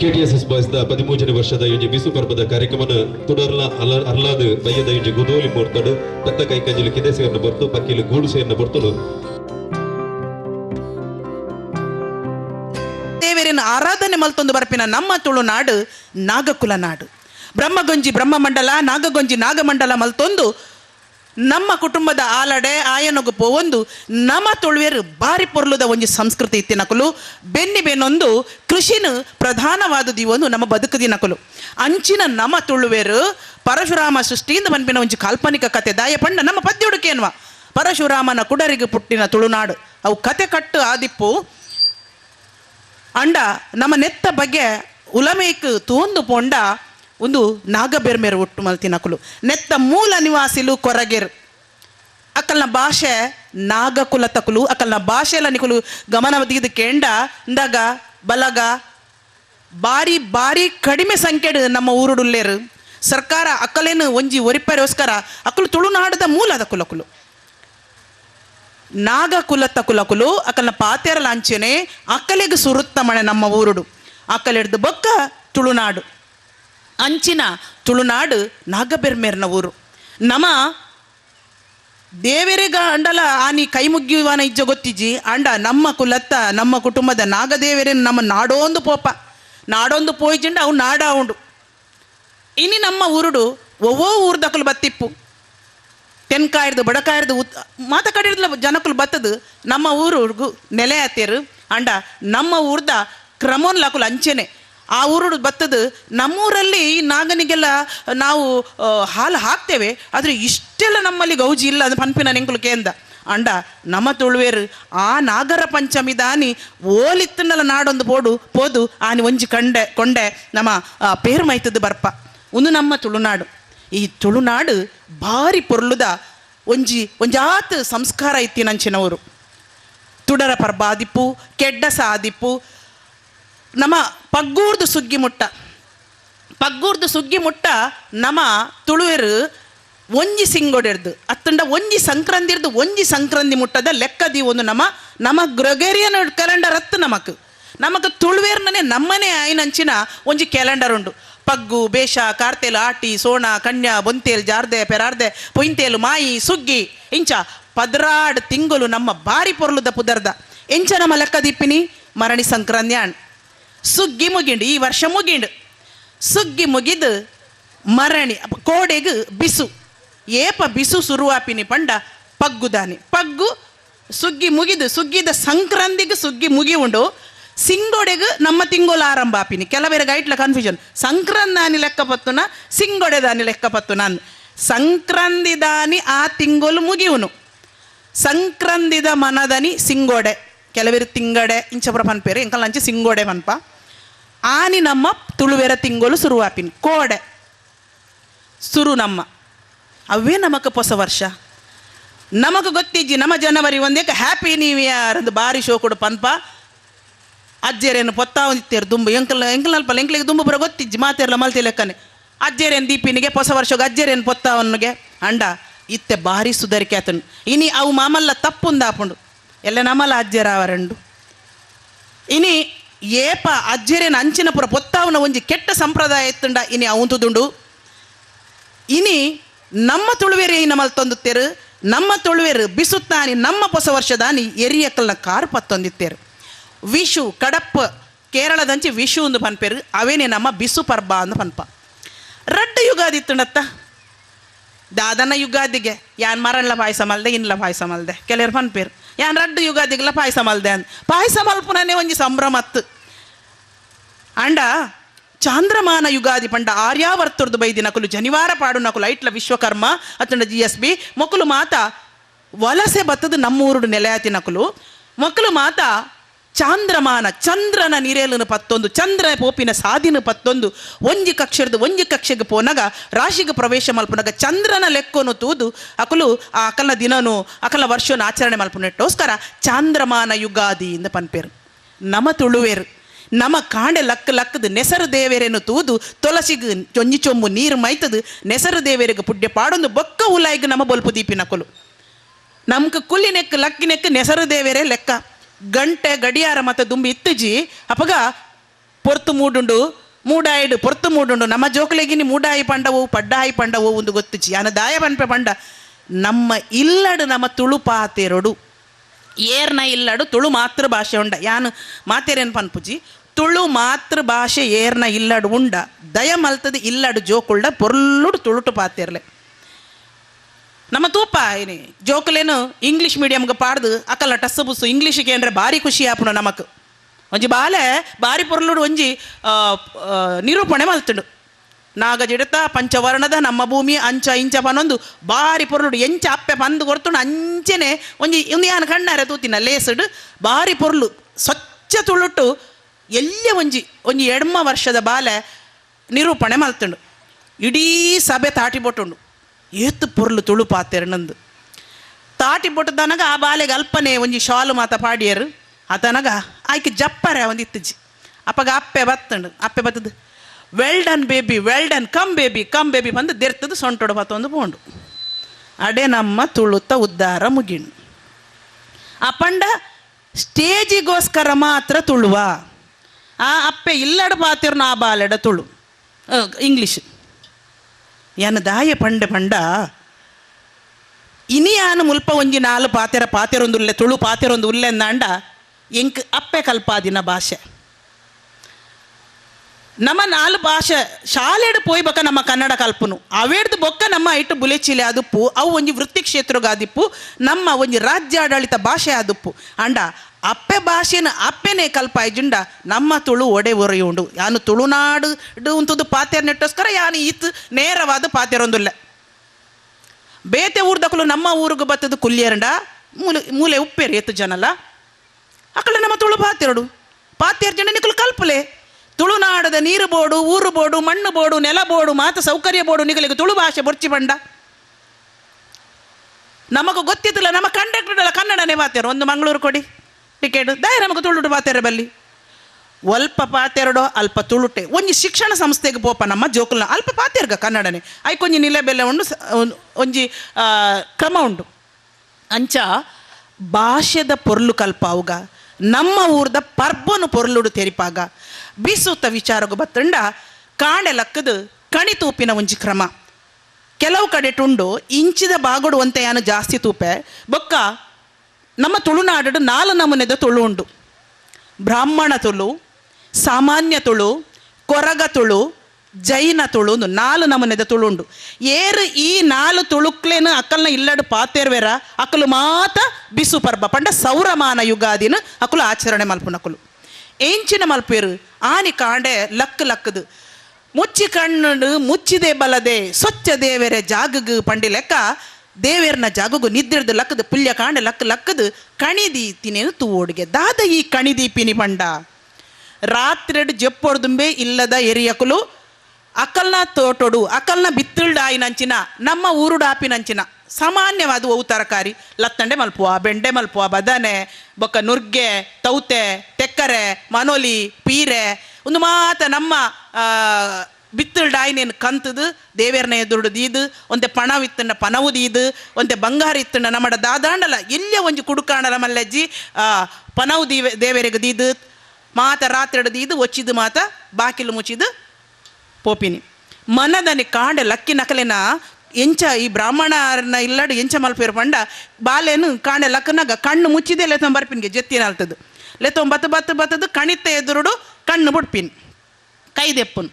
ಕೆಟಿಎಸ್ಎಸ್ ಬಾಯ್ಸ್ದ ಪದಿಮೂಜನೇ ವರ್ಷದ ಇಂಜಿ ಬಿಸು ಪರ್ಬದ ಕಾರ್ಯಕ್ರಮನ ತುಡರ್ಲ ಅರ್ಲಾದ ಬಯ್ಯದ ಇಂಜಿ ಗುದೋಲಿ ಬೋರ್ತಡು ಪತ್ತ ಕೈ ಕಂಜಲು ಕಿದೆ ಸೇರ್ನ ಬರ್ತು ಪಕ್ಕಿಲು ಗೂಡುಸೆಯನ್ನು ಸೇರ್ನ ಬರ್ತಡು ದೇವರಿನ ಆರಾಧನೆ ಮಲ್ತೊಂದು ಬರ್ಪಿನ ನಮ್ಮ ತುಳುನಾಡು ನಾಗಕುಲ ನಾಡು. ಬ್ರಹ್ಮಗೊಂಜಿ ಬ್ರಹ್ಮಮಂಡಲ ನಾಗಗೊಂಜಿ ನಾಗಮಂಡಲ ಮಲ್ತೊಂದು ನಮ್ಮ ಕುಟುಂಬದ ಆಲಡೆ ಆಯನಗು ಒಂದು ನಮ್ಮ ತುಳುವೆರು ಬಾರಿ ಪೊರ್ಲುದ ಒಂಜಿ ಸಂಸ್ಕೃತಿ ಇತ್ತಿನಕುಲು. ಬೆನ್ನಿ ಬೆನ್ನೊಂದು ಕೃಷಿನ ಪ್ರಧಾನವಾದುದು ಒಂದು ನಮ್ಮ ಬದುಕುದಿನಕಲು. ಅಂಚಿನ ನಮ ತುಳುವೆರು ಪರಶುರಾಮ ಸೃಷ್ಟಿಯಿಂದ ಬಂದಿನ ಒಂಜಿ ಕಾಲ್ಪನಿಕ ಕತೆ. ದಾಯ ಪಂಡ ನಮ್ಮ ಪದ್ಯುಡುಕೇನ್ವ ಪರಶುರಾಮನ ಕುಡರಿಗೆ ಪುಟ್ಟಿನ ತುಳುನಾಡು. ಅವು ಕತೆ ಕಟ್ಟು ಆದಿಪ್ಪು. ಅಂಡ ನಮ್ಮ ನೆತ್ತ ಬಗ್ಗೆ ಉಲಮೇಕ್ ತೂಂದು ಪೊಂಡ ಒಂದು ನಾಗಬೆರ್ಮೆರು ಒಟ್ಟು ಮಲ್ತಿನಕುಲು ನೆತ್ತ ಮೂಲ ನಿವಾಸಿಲು ಕೊರಗೆರ್. ಅಕಲ್ನ ಭಾಷೆ ನಾಗಕುಲ ತಕುಲು, ಅಕಲ್ನ ಭಾಷೆಲ ನಿಕುಲು ಗಮನ ಒದಗಿದ ಕೆಂಡ, ಇಂದಾಗ ಬಲಗ. ಬಾರಿ ಬಾರಿ ಕಡಿಮೆ ಸಂಖ್ಯೆಡ್ ನಮ್ಮ ಊರುಡುಲ್ಲೇರು. ಸರ್ಕಾರ ಅಕಲೇನು ಒಂಜಿ ಒರಿಪರೋಸ್ಕರ ಅಕಲು ತುಳುನಾಡದ ಮೂಲದ ಕುಲಕುಲು ನಾಗಕುಲ ತಕುಲಕುಲು ಅಕಲ್ನ ಪಾತೆರ ಲಾಂಚನೆ ಅಕ್ಕಲಿಗೆ ಸುರುತ್ತ ಮಣೆ ನಮ್ಮ ಊರುಡು. ಅಕ್ಕಲಿಡ್ದು ಬೊಕ್ಕ ತುಳುನಾಡು. ಅಂಚಿನ ತುಳುನಾಡು ನಾಗಬೆರ್ಮೇರ್ನ ಊರು. ನಮ ದೇವರಿಗ ಅಂಡಲ ಆನಿ ಕೈ ಮುಗ್ಗಿವಾನ ಇಜ್ಜ ಗೊತ್ತಿಜ್ಜಿ, ಅಂಡ ನಮ್ಮ ಕುಲತ್ತ, ನಮ್ಮ ಕುಟುಂಬದ ನಾಗದೇವರೇನು ನಮ್ಮ ನಾಡೋಂದು ಪೋಪ. ನಾಡೊಂದು ಪೋಯ್ಜಿಂಡ ಅವು ನಾಡ ಉಂಡು. ಇನಿ ನಮ್ಮ ಊರುಡು ಒವ್ವೋ ಊರ್ದಕಲು ಬತ್ತಿಪ್ಪು. ತೆನ್ಕಾಯ್ದು ಬಡಕಾಯ್ದು ಉತ್, ಮಾತ ಕಡಿರ್ದ ಜನಕುಲು ಬತ್ತದು. ನಮ್ಮ ಊರುಗು ನೆಲೆ ಹತ್ತೇರು ಅಂಡ ನಮ್ಮ ಊರ್ದ ಕ್ರಮೋನ್ ಲಕುಲು ಅಂಚೆನೆ. ಆ ಊರುಡು ಬತ್ತದು ನಮ್ಮೂರಲ್ಲಿ ನಾಗನಿಗೆಲ್ಲ ನಾವು ಹಾಲು ಹಾಕ್ತೇವೆ, ಆದರೆ ಇಷ್ಟೆಲ್ಲ ನಮ್ಮಲ್ಲಿ ಗೌಜಿ ಇಲ್ಲ, ಅದು ಪನ್ಪಿನ ನೆಂಕುಲು ಕೇಂದ ಅಂಡ, ನಮ್ಮ ತುಳುವೇರು, ಆ ನಾಗರ ಪಂಚಮಿ ದಾನಿ ಓಲಿತ್ತನಲ್ಲ ನಾಡೊಂದು ಪೋಡು, ಪೋದು, ಆನಿ ಒಂಜಿ ಕಂಡೆ, ಕೊಂಡೆ, ನಮ್ಮ ಪೇರು ಮೈತದ್ದು ಬರ್ಪ. ಒಂದು ನಮ್ಮ ತುಳುನಾಡು. ಈ ತುಳುನಾಡು ಭಾರಿ ಪೊರ್ಲುದ ಒಂಜಿ, ಒಂಜಾತ್ ಸಂಸ್ಕಾರ ಇತ್ತಿನಂಚಿನವರು. ತುಡರ ಪರ್ಬಾದಿಪ್ಪು, ಕೆಡ್ಡ ಸಾದಿಪ್ಪು ನಮ್ಮ ಪಗ್ಗೂರ್ದು ಸುಗ್ಗಿ ಮುಟ್ಟ ಪಗ್ಗೂರ್ದು ಸುಗ್ಗಿ ಮುಟ್ಟ ನಮ ತುಳುವೆರು ಒಂಜಿ ಸಿಂಗೊಡೆರ್ದು. ಅತ್ತಂಡ ಒಂಜಿ ಸಂಕ್ರಾಂತಿರ್ದು ಒಂಜಿ ಸಂಕ್ರಾಂತಿ ಮುಟ್ಟದ ಲೆಕ್ಕದಿ ಒಂದು ನಮ ನಮ ಗ್ರೊಗೇರಿಯನ್ ಕ್ಯಾಲೆಂಡರ್ ಅತ್ತು ನಮಕ್. ನಮಕ್ ತುಳುವೇರ್ನೇ ನಮ್ಮನೆ ಆಯ್ನಂಚಿನ ಒಂಜಿ ಕ್ಯಾಲೆಂಡರ್ ಉಂಡು. ಪಗ್ಗು, ಬೇಷ, ಕಾರ್ತೇಲ್, ಆಟಿ, ಸೋಣ, ಕನ್ಯಾ, ಬೊಂತೇಲ್, ಜಾರ್ದೆ, ಪೆರಾರ್ದೆ, ಪೊಯಿಂತೇಲು, ಮಾಯಿ, ಸುಗ್ಗಿ, ಇಂಚ ಪದ್ರಾಡ್ ತಿಂಗಳು ನಮ್ಮ ಬಾರಿ ಪೊರ್ಲುದ ಪುದರ್ದ. ಇಂಚ ನಮ್ಮ ಲೆಕ್ಕ ದಿಪ್ಪಿನಿ ಮರಣಿ ಸಂಕ್ರಾಂತ್ಯಾಣ್ ಸುಗ್ಗಿ ಮುಗಿಂಡು, ಈ ವರ್ಷ ಮುಗಿಂಡು. ಸುಗ್ಗಿ ಮುಗಿದು ಮರಣಿ ಕೋಡೆಗು ಬಿಸು. ಏಪ ಬಿಸು ಸುರುವಾಪಿನಿ ಪಂಡ ಪಗ್ಗುದಾನಿ. ಪಗ್ಗು ಸುಗ್ಗಿ ಮುಗಿದು, ಸುಗ್ಗಿದ ಸಂಕ್ರಾಂತಿಗೆ ಸುಗ್ಗಿ ಮುಗಿ ಉಂಡು. ಸಿಂಗೊಡೆಗ್ ನಮ್ಮ ತಿಂಗೋಲ ಆರಂಭ ಆಪಿನಿ ಕೆಲವೇರ ಗೈಟ್ಲ ಕನ್ಫ್ಯೂಷನ್ ಸಂಕ್ರಾಂತಿ ದಾನಿ ಲೆಕ್ಕ ಪತ್ತುನ ಸಿಂಗೊಡೆ ದಾನಿ ಲೆಕ್ಕ ಪತ್ತು ನಾನು. ಸಂಕ್ರಾಂತಿ ದಾನಿ ಆ ತಿಂಗೋಲು ಮುಗಿವನು ಸಂಕ್ರಂದಿದ ಮನದನಿ ಸಿಂಗೋಡೆ. ಕೆಲವರು ತಿಂಗಡೆ, ಇಂಚಪುರ ಪನ್ಪೇರು ಎಂಕಲ್ ಅಂಚೆ ಸಿಂಗೋಡೆ ಪನ್ಪ. ಆನಿ ನಮ್ಮ ತುಳುವೆರ ತಿಂಗೋಲು ಸುರುವಾಪಿನ್, ಕೋಡೆ. ಸುರು ನಮ್ಮ. ಅವೇ ನಮಕ ಹೊಸ ವರ್ಷ. ನಮಗ ಗೊತ್ತಿಜ್ಜಿ, ನಮ್ಮ ಜನವರಿ ಒಂದೇಕ ಹ್ಯಾಪಿ ನ್ಯೂ ಇಯರ್ ಅಂದು ಬಾರಿ ಶೋ ಕೊಡು ಪನ್ಪ. ಅಜ್ಜೇರೇನು ಪೊತ್ತಾವಂದಿತ್ತೇರು ದುಂಬು, ಎಂಕಲ್ ಎಂಕಲ್ ಅಲ್ಪ ಎಂಕ್ಲಿಗೆ ದುಂಬು ಬರ ಗೊತ್ತಿಜ್ಜಿ, ಮಾತೇರ್ಲ ಮಲ್ತಿ ಲೆಕ್ಕನೆ. ಅಜ್ಜೇರೇನು ದೀಪಿನಿಗೆ ಹೊಸ ವರ್ಷಕ್ಕೆ ಅಜ್ಜೇರೇನು ಪೊತ್ತ ಅವನಿಗೆ. ಅಂಡ, ಇತ್ತೆ ಭಾರಿ ಸುಧಾರಿಕೆ ಆತನು ಇನಿ ಅವು ಮಾಮಲ್ಲ ತಪ್ಪುಂದಾಪುಂಡು. ಅಜ್ಜೇರ ಅವರಂಡು ಇನಿ ಏಪ ಅಜ್ಜೇರೇನ ಅಂಚಿನ ಪುರ ಪೊತ್ತಾವನ ಒಂಜಿ ಕೆಟ್ಟ ಸಂಪ್ರದಾಯ ಎತ್ತುಂಡ ಇನಿ ಅವಂತುದುಂಡು ಇನಿ ನಮ್ಮ ತುಳುವೆರು ನಮಲ್ ತಂದುತ್ತೇರು, ನಮ್ಮ ತುಳುವೆರು ಬಿಸುತ್ತಾನಿ ನಮ್ಮ ಹೊಸ ವರ್ಷದಾನಿ ಎರಿಯಕ್ಕಲ್ನ ಕಾರು ಪತ್ತೊಂದಿತ್ತೇರು ವಿಶು, ಕಡಪ್ಪ, ಕೇರಳದಂಚಿ ವಿಶು ಒಂದು ಪನ್ಪೇರು, ಅವೇನೇ ನಮ್ಮ ಬಿಸು ಪರ್ಬ ಅಂದು ಪನ್ಪ. ರಡ್ಡ ಯುಗಾದಿ ಇತ್ತುಂಡತ್ತ? ದಾದನ ಯುಗಾದಿಗೆ, ಯಾನ್ ಮರಲ್ಲ ಪಾಯಸ ಮಲ್ದೆ, ಇನ್ಲ ಪಾಯಸ ಮಲ್ದೆ ಕೆಲವರು ಪನ್ಪೇರು. ಯಾನ್ ರಡ್ಡು ಯುಗಾದಿಗೆಲ್ಲ ಪಾಯಸ ಮಲ್ದೆ ಅಂದ್ ಪಾಯಸ ಮಲ್ಪುನನೇ ಒಂಜಿ ಸಂಭ್ರಮತ್ತು ಅಂಡ ಚಾಂದ್ರಮಾನ ಯುಗಾದಿ ಪಂಡ ಆರ್ಯಾವರ್ತುರ್ದು ಬೈದಿ ನಕುಲು ಜನಿವಾರ ಪಾಡು ನಕುಲು ಐಟ್ಲ ವಿಶ್ವಕರ್ಮ ಅತ್ತಂಡ ಜಿ ಎಸ್ ಬಿ ಮೊಕುಲು ಮಾತ ವಲಸೆ ಬತ್ತದು ನಮ್ಮೂರುಡು ನೆಲೆಯಾತಿ ನಕುಲು ಮೊಕಲು ಮಾತ ಚಾಂದ್ರಮಾನ, ಚಂದ್ರನ ನಿರೇಲನು ಪತ್ತೊಂದು, ಚಂದ್ರ ಪೋಪಿನ ಸಾಧಿನ ಪತ್ತೊಂದು, ಒಂಜಿ ಕಕ್ಷರದ ಒಂಜಿ ಕಕ್ಷೆಗೆ ಪೋನಗ, ರಾಶಿಗೆ ಪ್ರವೇಶ ಮಲ್ಪುನಗ, ಚಂದ್ರನ ಲೆಕ್ಕನು ತೂದು, ಅಕಲು ಆ ಅಕಲ್ನ ದಿನನು, ಅಕಲ್ನ ವರ್ಷನ ಆಚರಣೆ ಮಲ್ಪುನೆಟ್ಟೋಸ್ಕರ ಚಾಂದ್ರಮಾನ ಯುಗಾದಿ ಇಂದ ಪನ್ಪೇರು. ನಮ ತುಳುವೇರು, ನಮ ಕಾಂಡೆ ಲಕ್ಕ ಲಕ್ಕದ ನೆಸರು ದೇವೇರೇನು ತೂದು ತುಳಸಿಗೆ ಚೊಂಜಿ ಚೊಂಬು ನೀರು ಮೈತದು, ನೆಸರು ದೇವೇರಿಗೆ ಪುಡ್ಡೆ ಪಾಡೊಂದು ಬೊಕ್ಕ ಉಲಾಯಿಗೆ ನಮ್ಮ ಬೊಲ್ಪು ದೀಪಿನ ಕೊಲು. ನಮ್ಗೆ ಲಕ್ಕಿ ನೆಕ್ಕ್ ನೆಸರು ದೇವೇರೇ ಲೆಕ್ಕ. ಗಂಟೆ ಗಡಿಯಾರ ಮತ್ತೆ ದುಂಬಿ ಇತ್ತಿಜಿ ಅಪಗ ಪೊರ್ತು ಮೂಡುಂಡು, ಮೂಡಾಯಿಡು, ಪೊರ್ತು ಮೂಡುಂಡು. ನಮ್ಮ ಜೋಕುಲೆಗಿನಿ ಮೂಡಾಯಿ ಪಂಡವು, ಪಡ್ಡಾಯಿ ಪಂಡವು ಒಂದು ಗೊತ್ತಿಜಿ ಅನ ದಾಯ ಪನ್ಪೆ ಪಂಡ, ನಮ್ಮ ಇಲ್ಲಡು ನಮ್ಮ ತುಳು ಪಾತೆರಡು. ಏರ್ನ ಇಲ್ಲಡು ತುಳು ಮಾತೃ ಭಾಷೆ ಉಂಡ. ಯಾನು ಮಾತೇರೇನು ಪನ್ಪುಜಿ ತುಳು ಮಾತೃ ಭಾಷೆ ಏರ್ನ ಇಲ್ಲಡು ಉಂಡ. ದಯ ಮಲ್ತದ ಇಲ್ಲಡು ಜೋಕುಳ್ಳ ಪೊರ್ಲುಡು ತುಳುಟು ಪಾತೇರ್ಲೆ. ನಮ್ಮ ತೂಪ ಏನಿ, ಜೋಕುಲೇನು ಇಂಗ್ಲೀಷ್ ಮೀಡಿಯಮ್ಗೆ ಪಾಡ್ದು, ಅಕಲ ಟಸ್ಸು ಬುಸ್ಸು ಇಂಗ್ಲೀಷಿಗೆ ಅಂದರೆ ಭಾರಿ ಖುಷಿ ಆಪುಣ ನಮಕ್. ಒಂಜಿ ಬಾಲೆ ಬಾರಿ ಪೊರ್ಲುಡು ಒಂಜಿ ನಿರೂಪಣೆ ಮಲ್ತುಂಡು. ನಾಗ ಜಿಡತ ಪಂಚವರ್ಣದ, ನಮ್ಮ ಭೂಮಿ, ಅಂಚ, ಇಂಚ, ಪನೊಂದು ಬಾರಿ ಪೊರ್ಲುಡು, ಎಂಚ, ಅಪ್ಪೆ, ಪಂದು ಕೊರ್ತುಂಡು ಅಂಚೆನೆ ಒಂಜಿ ಇಂದಿಯಾನ ಕಣ್ಣಾರೆ ತೂತಿನ ಲೇಸುಡು ಬಾರಿ ಪೊರ್ಲು, ಸ್ವಚ್ಛ ತುಳುಟು ಎಲ್ಲೇ ಒಂಜಿ ಒಂಜಿ ಎಡ್ಮ ವರ್ಷದ ಬಾಲೆ ನಿರೂಪಣೆ ಮಲ್ತುಂಡು. ಇಡೀ ಸಭೆ ತಾಟಿ ಬೊಟ್ಟುಂಡು ಏತು ಪೊರ್ಲು ತುಳು ಪಾತೆರ್ನಂದು ತಾಟಿ ಬೊಟ್ಟದನಗ ಆ ಬಾಲೆಗೆ ಅಲ್ಪನೆ ಒಂಜಿ ಶಾಲು ಮಾತ ಪಾಡಿಯರು. ಆತನಗ ಆಯ್ಕೆ ಜಪ್ಪರೆ ಒಂದು ಇತ್ತಜಿ. ಅಪ್ಪಗ ಅಪ್ಪೆ ಬತ್ತಂಡು. ಅಪ್ಪೆ ಬತ್ತದು well done baby well done come baby come baby ಬಂದು ದೆರ್ತದು ಸೊಂಟೊಡು ಬತ್ತೊಂದು ಪೋಂಡು. ಅಡೆ ನಮ್ಮ ತುಳುತ್ತ ಉದ್ದಾರ ಮುಗಿಣು ಆ ಪಂಡ ಸ್ಟೇಜಿಗೋಸ್ಕರ ಮಾತ್ರ ತುಳುವ. ಆ ಅಪ್ಪೆ ಇಲ್ಲಡ ಪಾತಿರ್ನ ಆ ಬಾಲೆಡ ತುಳು. ಇಂಗ್ಲೀಷ್ ಯಾನ ದಾಯ ಪಂಡ ಪಂಡ? ಇನಿಯಾನು ಮುಲ್ಪ ಒಂಜಿ ನಾಲು ಪಾತೆರ ಪಾತೆರೊಂದು ಉಲ್ಲೆ, ತುಳು ಪಾತೆರೊಂದು ಉಲ್ಲೆ ಅಂದಾಂಡ ಎಂಕ್ ಅಪ್ಪೆ ಕಲ್ಪಾದಿನ ಭಾಷೆ. ನಮ್ಮ ನಾಲು ಭಾಷೆ, ಶಾಲೆಡ್ ಪೋಯ್ ನಮ್ಮ ಕನ್ನಡ ಕಲ್ಪನು. ಅವೇಡ್ದು ಬೊಕ್ಕ ನಮ್ಮ ಇಟ್ಟು ಬುಲೆಚಿಲೆ ಆದುಪ್ಪು, ಅವು ಒಂಜಿ ವೃತ್ತಿ ಕ್ಷೇತ್ರಗಾದಿಪ್ಪು ನಮ್ಮ ಒಂಜಿ ರಾಜ್ಯಾಡಳಿತ ಭಾಷೆ ಆದುಪ್ಪು. ಅಂಡ ಅಪ್ಪೆ ಭಾಷೆನ ಅಪ್ಪೆನೆ ಕಲ್ಪಾಯ್ಜುಂಡ, ನಮ್ಮ ತುಳು ಒಡೆ ಒರೆಯುಂಡು. ಯಾನು ತುಳುನಾಡು ಡು ಉಂತುದು ಪಾತೆರ್ ನೆಟ್ಟೋಸ್ಕರ, ಯಾನು ಈತ್ ನೇರವಾದ ಪಾತೆರೊಂದುಲ್ಲ ಬೇತೆ ಊರ್ದಕಲು ನಮ್ಮ ಊರಿಗೆ ಬತ್ತದು ಕುಲ್ಯರಂಡ, ಮೂಲೆ ಮೂಲೆ ಉಪ್ಪೇರಿ ಎತ್ತು ಜನಲ್ಲ. ಅಕ್ಕಳ ನಮ್ಮ ತುಳು ಪಾತೆರಡು ಪಾತೆರ್ ಜನ ನಿಕಲು ಕಲ್ಪಲೆ. ತುಳುನಾಡದ ನೀರು ಬೋಡು, ಊರು ಬೋಡು, ಮಣ್ಣು ಬೋಡು, ನೆಲ ಬೋಡು, ಮಾತ ಸೌಕರ್ಯ ಬೋಡು, ನಿಗಲಿಗೆ ತುಳು ಭಾಷೆ ಬೊರ್ಚಿ ಬಂಡ. ನಮಗೂ ಗೊತ್ತಿದ್ದಿಲ್ಲ, ನಮ್ಮ ಕಂಡಕ್ಟರ್ ಕನ್ನಡನೇ ಪಾತೆರು ಒಂದು ಮಂಗಳೂರು ಕೊಡಿ. ಟಿಕೆಟ್ ದಯ ನಮಗೆ ತುಳುಟು ಪಾತೆರ ಬಲ್ಲಿ. ಒಲ್ಪ ಪಾತೆರಡೋ ಅಲ್ಪ ತುಳುಟೆ. ಒಂಜಿ ಶಿಕ್ಷಣ ಸಂಸ್ಥೆಗೆ ಪೋಪ ನಮ್ಮ ಜೋಕುಲ್ನ. ಅಲ್ಪ ಪಾತೆರ್ಗ ಕನ್ನಡನೆ. ಐಕೊಂಜಿ ನಿಲಬೆಲೆ ಉಂಡು ಒಂಜಿ ಕ್ರಮ ಉಂಡು ಅಂಚ ಭಾಷೆದ ಪೊರ್ಲು ಕಲ್ಪಾವುಗ. ನಮ್ಮ ಊರ್ದ ಪರ್ಬನು ಪೊರ್ಲುಡು ತೆರಿಪಾಗ. ಬೀಸೂತ ವಿಚಾರಗು ಬತ್ತಂಡ ಕಾಣೆ ಲಕ್ಕದು ಕಣಿ ತೂಪಿನ ಒಂಜಿ ಕ್ರಮ. ಕೆಲವು ಕಡೆ ಟುಂಡು, ಇಂಚಿದ ಬಾಗುಡು ಅಂತ ಯಾನು ಜಾಸ್ತಿ ತೂಪೆ. ಬೊಕ್ಕ ನಮ್ಮ ತುಳುನಾಡು ನಾಲ್ಕು ನಮೂನೆದ ತುಳು ಉಂಡು. ಬ್ರಾಹ್ಮಣ ತುಳು, ಸಾಮಾನ್ಯ ತುಳು, ಕೊರಗ ತುಳು, ಜೈನ ತುಳು ನಾಲ್ ನಮೂನೆದ ತುಳು ಉಂಡು. ಏರು ಈ ನಾಲ್ ತುಳುಕ್ಲೇನು ಅಕ್ಕಲ್ನ ಇಲ್ಲಡು ಪಾತೇರ್ವೆರ ಅಕ್ಕಲು ಮಾತ ಬಿಸು ಪರ್ಬ ಪಂಡ ಸೌರಮಾನ ಯುಗಾದಿನ ಅಕ್ಕಲು ಆಚರಣೆ ಮಲ್ಪುನಕಲು ಎಂಚಿನ ಮಲ್ಪೇರು ಆನಿ ಕಾಂಡೆ ಲಕ್ ಲಕ್ಕದು. ಮುಚ್ಚಿ ಕಣ್ಣು ಮುಚ್ಚಿದೆ ಬಲದೆ ಸ್ವಚ್ಛ ದೇವೆರೆ ಜಾಗಗು ಪಂಡಿ ಲೆಕ್ಕ ದೇವೇರ್ನ ಜಾಗಗು ನಿದ್ರೆದು ಲಕ್ಕದು ಪುಲ್ಯ ಕಾಂಡ ಲಕ್ ಲಕ್ಕದು ಕಣಿದಿ ತಿನೇನು ತೂವೋಡಿಗೆ. ದಾದ ಈ ಕಣಿದೀಪಿನಿ ಪಂಡ. ರಾತ್ರೆಡ್ ಜಪ್ಪೊಡ್ದುಂಬೆ ಇಲ್ಲದ ಎರಿಯಕುಲು ಅಕಲ್ನ ತೋಟೊಡು, ಅಕಲ್ನ ಬಿತ್ತಳ್ಡ ಆಯಿನಂಚಿನ ನಮ್ಮ ಊರುಡು ಆಪಿನಂಚಿನ ಸಾಮಾನ್ಯವಾದ ಅವು ತರಕಾರಿ, ಲತ್ತಂಡೆ ಮಲ್ಪುವ, ಬೆಂಡೆ ಮಲ್ಪುವ, ಬದನೆ, ಬೊಕ್ಕ ನುರ್ಗೆ, ತೌತೆ, ತೆಕ್ಕರೆ, ಮನೋಲಿ, ಪೀರೆ, ಒಂದು ಮಾತ ನಮ್ಮ ಬಿತ್ತಳ್ಡ ಆಯ್ನೇನು ಕಂತದು ದೇವೇರ್ನ ಎದುರುಡು ದೀದು, ಒಂದೆ ಪಣವಿತ್ತಣ್ಣ ಪನವು ದೀದು, ಒಂದೆ ಬಂಗಾರ ಇತ್ತಣ್ಣ ನಮ್ಮಡ ದಾದಾಂಡಲ ಎಲ್ಲೇ ಒಂಜಿ ಕುಡುಕಾಂಡಲ ಮಲ್ಲಜ್ಜಿ ಪನವು ದೀವೆ ದೇವೇರಿಗೆ ದೀದು, ಮಾತ ರಾತ್ರಿ ದೀದು, ಒಚ್ಚಿದು ಮಾತ ಬಾಕಿಲು ಮುಚ್ಚಿದು ಪೋಪಿನಿ. ಮನದನಿ ಕಾಂಡ ಲಕ್ಕಿ ನಕಲೆನ ಎಂಚ ಈ ಬ್ರಾಹ್ಮಣನ ಇಲ್ಲಡು ಎಂಚ ಮಲ್ಪೇರು ಪಂಡ, ಬಾಲೇನು ಕಾಂಡ ಲಕ್ಕನಾಗ ಕಣ್ಣು ಮುಚ್ಚಿದೆ, ಲೆತೊಂಬ ಬರ್ಪಿನ್ಗೆ ಜೆತ್ತಿನ ಅಲ್ತದು ಲೆತೊಂಬ ಬತ್ತು ಬತ್ತು ಬತ್ತದು ಕಣಿತ ಎದುರುಡು ಕಣ್ಣು ಬುಡ್ಪಿನ್ ಕೈದೆಪ್ಪುನ್